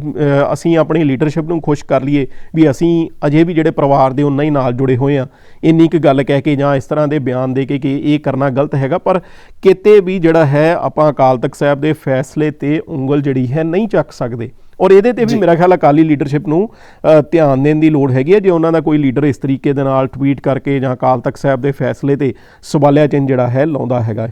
ਅਸੀਂ ਆਪਣੀ ਲੀਡਰਸ਼ਿਪ ਨੂੰ ਖੁਸ਼ ਕਰ ਲਈਏ ਵੀ ਅਸੀਂ ਅਜੇ ਵੀ ਜਿਹੜੇ ਪਰਿਵਾਰ ਦੇ ਉਹਨਾਂ ਹੀ ਨਾਲ ਜੁੜੇ ਹੋਏ ਆ ਇੰਨੀ ਕੁ ਗੱਲ ਕਹਿ ਕੇ ਜਾਂ ਇਸ ਤਰ੍ਹਾਂ ਦੇ ਬਿਆਨ ਦੇ ਕੇ ਕਿ ਇਹ ਕਰਨਾ ਗਲਤ ਹੈਗਾ ਪਰ ਕਿਤੇ ਵੀ ਜਿਹੜਾ ਹੈ ਆਪਾਂ ਅਕਾਲ ਤਖਤ ਸਾਹਿਬ ਦੇ ਫੈਸਲੇ ਤੇ ਉਂਗਲ ਜਿਹੜੀ ਹੈ ਨਹੀਂ ਚੱਕ ਸਕਦੇ ਔਰ ਇਹਦੇ ਤੇ ਵੀ। ਮੇਰਾ ਖਿਆਲ ਅਕਾਲੀ ਲੀਡਰਸ਼ਿਪ ਨੂੰ ਧਿਆਨ ਦੇਣ ਦੀ ਲੋੜ ਹੈਗੀ ਹੈ ਜੇ ਉਹਨਾਂ ਦਾ ਕੋਈ ਲੀਡਰ ਇਸ ਤਰੀਕੇ ਦੇ ਨਾਲ ਟਵੀਟ ਕਰਕੇ ਜਾਂ ਅਕਾਲ ਤਖਤ ਸਾਹਿਬ ਦੇ ਫੈਸਲੇ ਤੇ ਸਵਾਲਿਆ ਚਿੰਨ੍ਹ ਜਿਹੜਾ ਹੈ ਲਾਉਂਦਾ ਹੈਗਾ।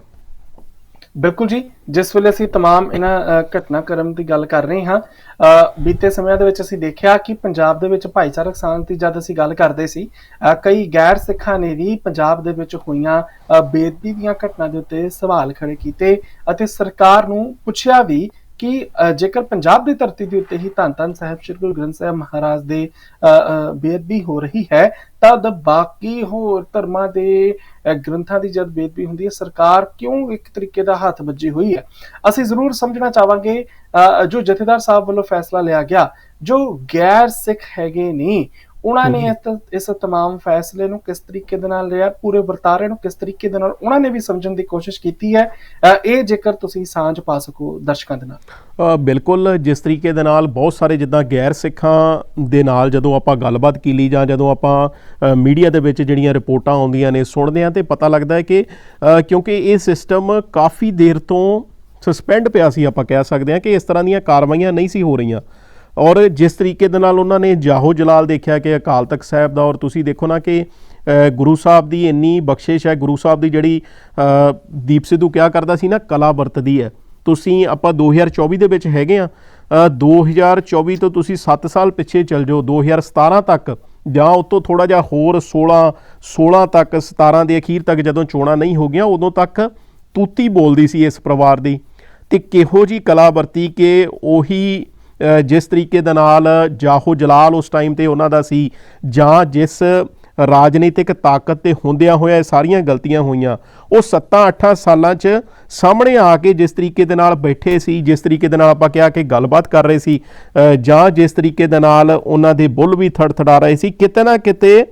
ਬਿਲਕੁਲ ਜੀ ਜਿਸ ਵੇਲੇ ਅਸੀਂ तमाम ਇਹਨਾਂ ਅ, ਘਟਨਾਕ੍ਰਮ ਦੀ ਗੱਲ ਕਰ ਰਹੇ ਹਾਂ ਅ, ਬੀਤੇ ਸਮਿਆਂ ਦੇ ਵਿੱਚ ਅਸੀਂ ਦੇਖਿਆ ਕਿ ਪੰਜਾਬ ਦੇ ਵਿੱਚ ਭਾਈਚਾਰਕ ਸ਼ਾਂਤੀ ਜਦ ਅਸੀਂ ਗੱਲ ਕਰਦੇ ਸੀ ਅ, ਕਈ ਗੈਰ ਸਿੱਖਾਂ ਨੇ ਵੀ ਪੰਜਾਬ ਦੇ ਵਿੱਚ ਹੋਈਆਂ ਅ, ਬੇਅਦਬੀ ਦੀਆਂ ਘਟਨਾ ਦੇ ਉੱਤੇ ਸਵਾਲ ਖੜੇ ਕੀਤੇ ਅਤੇ ਸਰਕਾਰ ਨੂੰ ਪੁੱਛਿਆ ਵੀ ਕਿ ਜੇਕਰ ਪੰਜਾਬ ਦੀ ਧਰਤੀ ਦੇ ਉੱਤੇ ਹੀ ਧੰਨ ਧੰਨ ਸਾਹਿਬ ਸ੍ਰੀ ਗੁਰੂ ਗ੍ਰੰਥ ਸਾਹਿਬ ਮਹਾਰਾਜ ਦੇ ਬੇਅਦਬੀ ਹੋ ਰਹੀ ਹੈ ਤਦ ਬਾਕੀ ਹੋਰ ਧਰਮਾਂ ਦੇ ਗ੍ਰੰਥਾਂ ਦੀ ਜਦ ਬੇਅਦਬੀ ਹੁੰਦੀ ਹੈ ਸਰਕਾਰ ਕਿਉਂ ਇੱਕ ਤਰੀਕੇ ਦਾ ਹੱਥ ਵੱਜੀ ਹੋਈ ਹੈ? ਅਸੀਂ ਜ਼ਰੂਰ ਸਮਝਣਾ ਚਾਹਾਂਗੇ ਅ, ਜੋ ਜਥੇਦਾਰ ਸਾਹਿਬ ਵੱਲੋਂ ਫੈਸਲਾ ਲਿਆ ਗਿਆ ਜੋ ਗੈਰ ਸਿੱਖ ਹੈਗੇ ਨੇ ਉਹਨਾਂ ਨੇ ਇਸ ਇਸ तमाम ਫੈਸਲੇ ਨੂੰ ਕਿਸ ਤਰੀਕੇ ਦੇ ਨਾਲ ਲਿਆ ਪੂਰੇ ਵਰਤਾਰੇ ਨੂੰ ਕਿਸ ਤਰੀਕੇ ਦੇ ਨਾਲ ਉਹਨਾਂ ਨੇ ਵੀ ਸਮਝਣ ਦੀ ਕੋਸ਼ਿਸ਼ ਕੀਤੀ ਹੈ ਅ, ਇਹ ਜੇਕਰ ਤੁਸੀਂ ਸਾਂਝ ਪਾ ਸਕੋ ਦਰਸ਼ਕਾਂ ਦੇ ਨਾਲ ਅ, ਬਿਲਕੁਲ ਜਿਸ ਤਰੀਕੇ ਦੇ ਨਾਲ ਬਹੁਤ ਸਾਰੇ ਜਿੱਦਾਂ ਗੈਰ ਸਿੱਖਾਂ ਦੇ ਨਾਲ ਜਦੋਂ ਆਪਾਂ ਗੱਲਬਾਤ ਕੀਤੀ ਜਾਂ ਜਦੋਂ ਆਪਾਂ ਮੀਡੀਆ ਦੇ ਵਿੱਚ ਜਿਹੜੀਆਂ ਰਿਪੋਰਟਾਂ ਆਉਂਦੀਆਂ ਨੇ ਸੁਣਦੇ ਆ ਤੇ ਪਤਾ ਲੱਗਦਾ ਹੈ ਕਿ ਅ, ਕਿਉਂਕਿ ਇਹ ਸਿਸਟਮ ਕਾਫੀ ਦੇਰ ਤੋਂ ਸਸਪੈਂਡ ਪਿਆ ਸੀ ਆਪਾਂ ਕਹਿ ਸਕਦੇ ਹਾਂ ਕਿ ਇਸ ਤਰ੍ਹਾਂ ਦੀਆਂ ਕਾਰਵਾਈਆਂ ਨਹੀਂ ਸੀ ਹੋ ਰਹੀਆਂ ਔਰ ਜਿਸ ਤਰੀਕੇ ਦੇ ਨਾਲ ਉਹਨਾਂ ਨੇ ਜਾਹੋ ਜਲਾਲ ਦੇਖਿਆ ਕਿ ਅਕਾਲ ਤਖਤ ਸਾਹਿਬ ਦਾ, ਔਰ ਤੁਸੀਂ ਦੇਖੋ ਨਾ ਕਿ ਗੁਰੂ ਸਾਹਿਬ ਦੀ ਇੰਨੀ ਬਖਸ਼ਿਸ਼ ਹੈ, ਗੁਰੂ ਸਾਹਿਬ ਦੀ ਜਿਹੜੀ ਦੀਪ ਸਿੱਧੂ ਕਿਹਾ ਕਰਦਾ ਸੀ ਨਾ, ਕਲਾ ਵਰਤਦੀ ਹੈ। ਤੁਸੀਂ ਆਪਾਂ 2024 ਦੇ ਵਿੱਚ ਹੈਗੇ ਆ 2024 ਤੋਂ ਤੁਸੀਂ 7 ਸਾਲ ਪਿੱਛੇ ਚੱਲ ਜਾਓ 2017 ਤੱਕ, ਜਾਂ ਉਸ ਤੋਂ ਥੋੜਾ ਜਿਹਾ ਹੋਰ 16 16 ਤੱਕ 17 ਦੇ ਅਖੀਰ ਤੱਕ ਜਦੋਂ ਚੋਣਾਂ ਨਹੀਂ ਹੋ ਗਈਆਂ, ਉਦੋਂ ਤੱਕ ਤੂਤੀ ਬੋਲਦੀ ਸੀ ਇਸ ਪਰਿਵਾਰ ਦੀ। ਤੇ ਕਿਹੋ ਜੀ ਕਲਾ ਵਰਤੀ ਕਿ ਉਹੀ ਜਿਸ ਤਰੀਕੇ ਦੇ ਨਾਲ ਜਾਹੋ ਜਲਾਲ ਉਸ ਟਾਈਮ ਤੇ ਉਹਨਾਂ ਦਾ ਸੀ, ਜਾਂ ਜਿਸ ਰਾਜਨੀਤਿਕ ਤਾਕਤ ਤੇ ਹੁੰਦਿਆਂ ਹੋਇਆ ਇਹ ਸਾਰੀਆਂ ਗਲਤੀਆਂ ਹੋਈਆਂ, ਉਹ 7-8 ਸਾਲਾਂ 'ਚ ਸਾਹਮਣੇ ਆ ਕੇ ਜਿਸ ਤਰੀਕੇ ਦੇ ਨਾਲ ਬੈਠੇ ਸੀ, ਜਿਸ ਤਰੀਕੇ ਦੇ ਨਾਲ ਆਪਾਂ ਕਿਹਾ ਕਿ ਗੱਲਬਾਤ ਕਰ ਰਹੇ ਸੀ ਜਾਂ ਜਿਸ ਤਰੀਕੇ ਦੇ ਨਾਲ ਉਹਨਾਂ ਦੇ ਬੁੱਲ ਵੀ ਥੜਥੜਾ ਰਹੇ ਸੀ, ਕਿਤੇ ਨਾ ਕਿਤੇ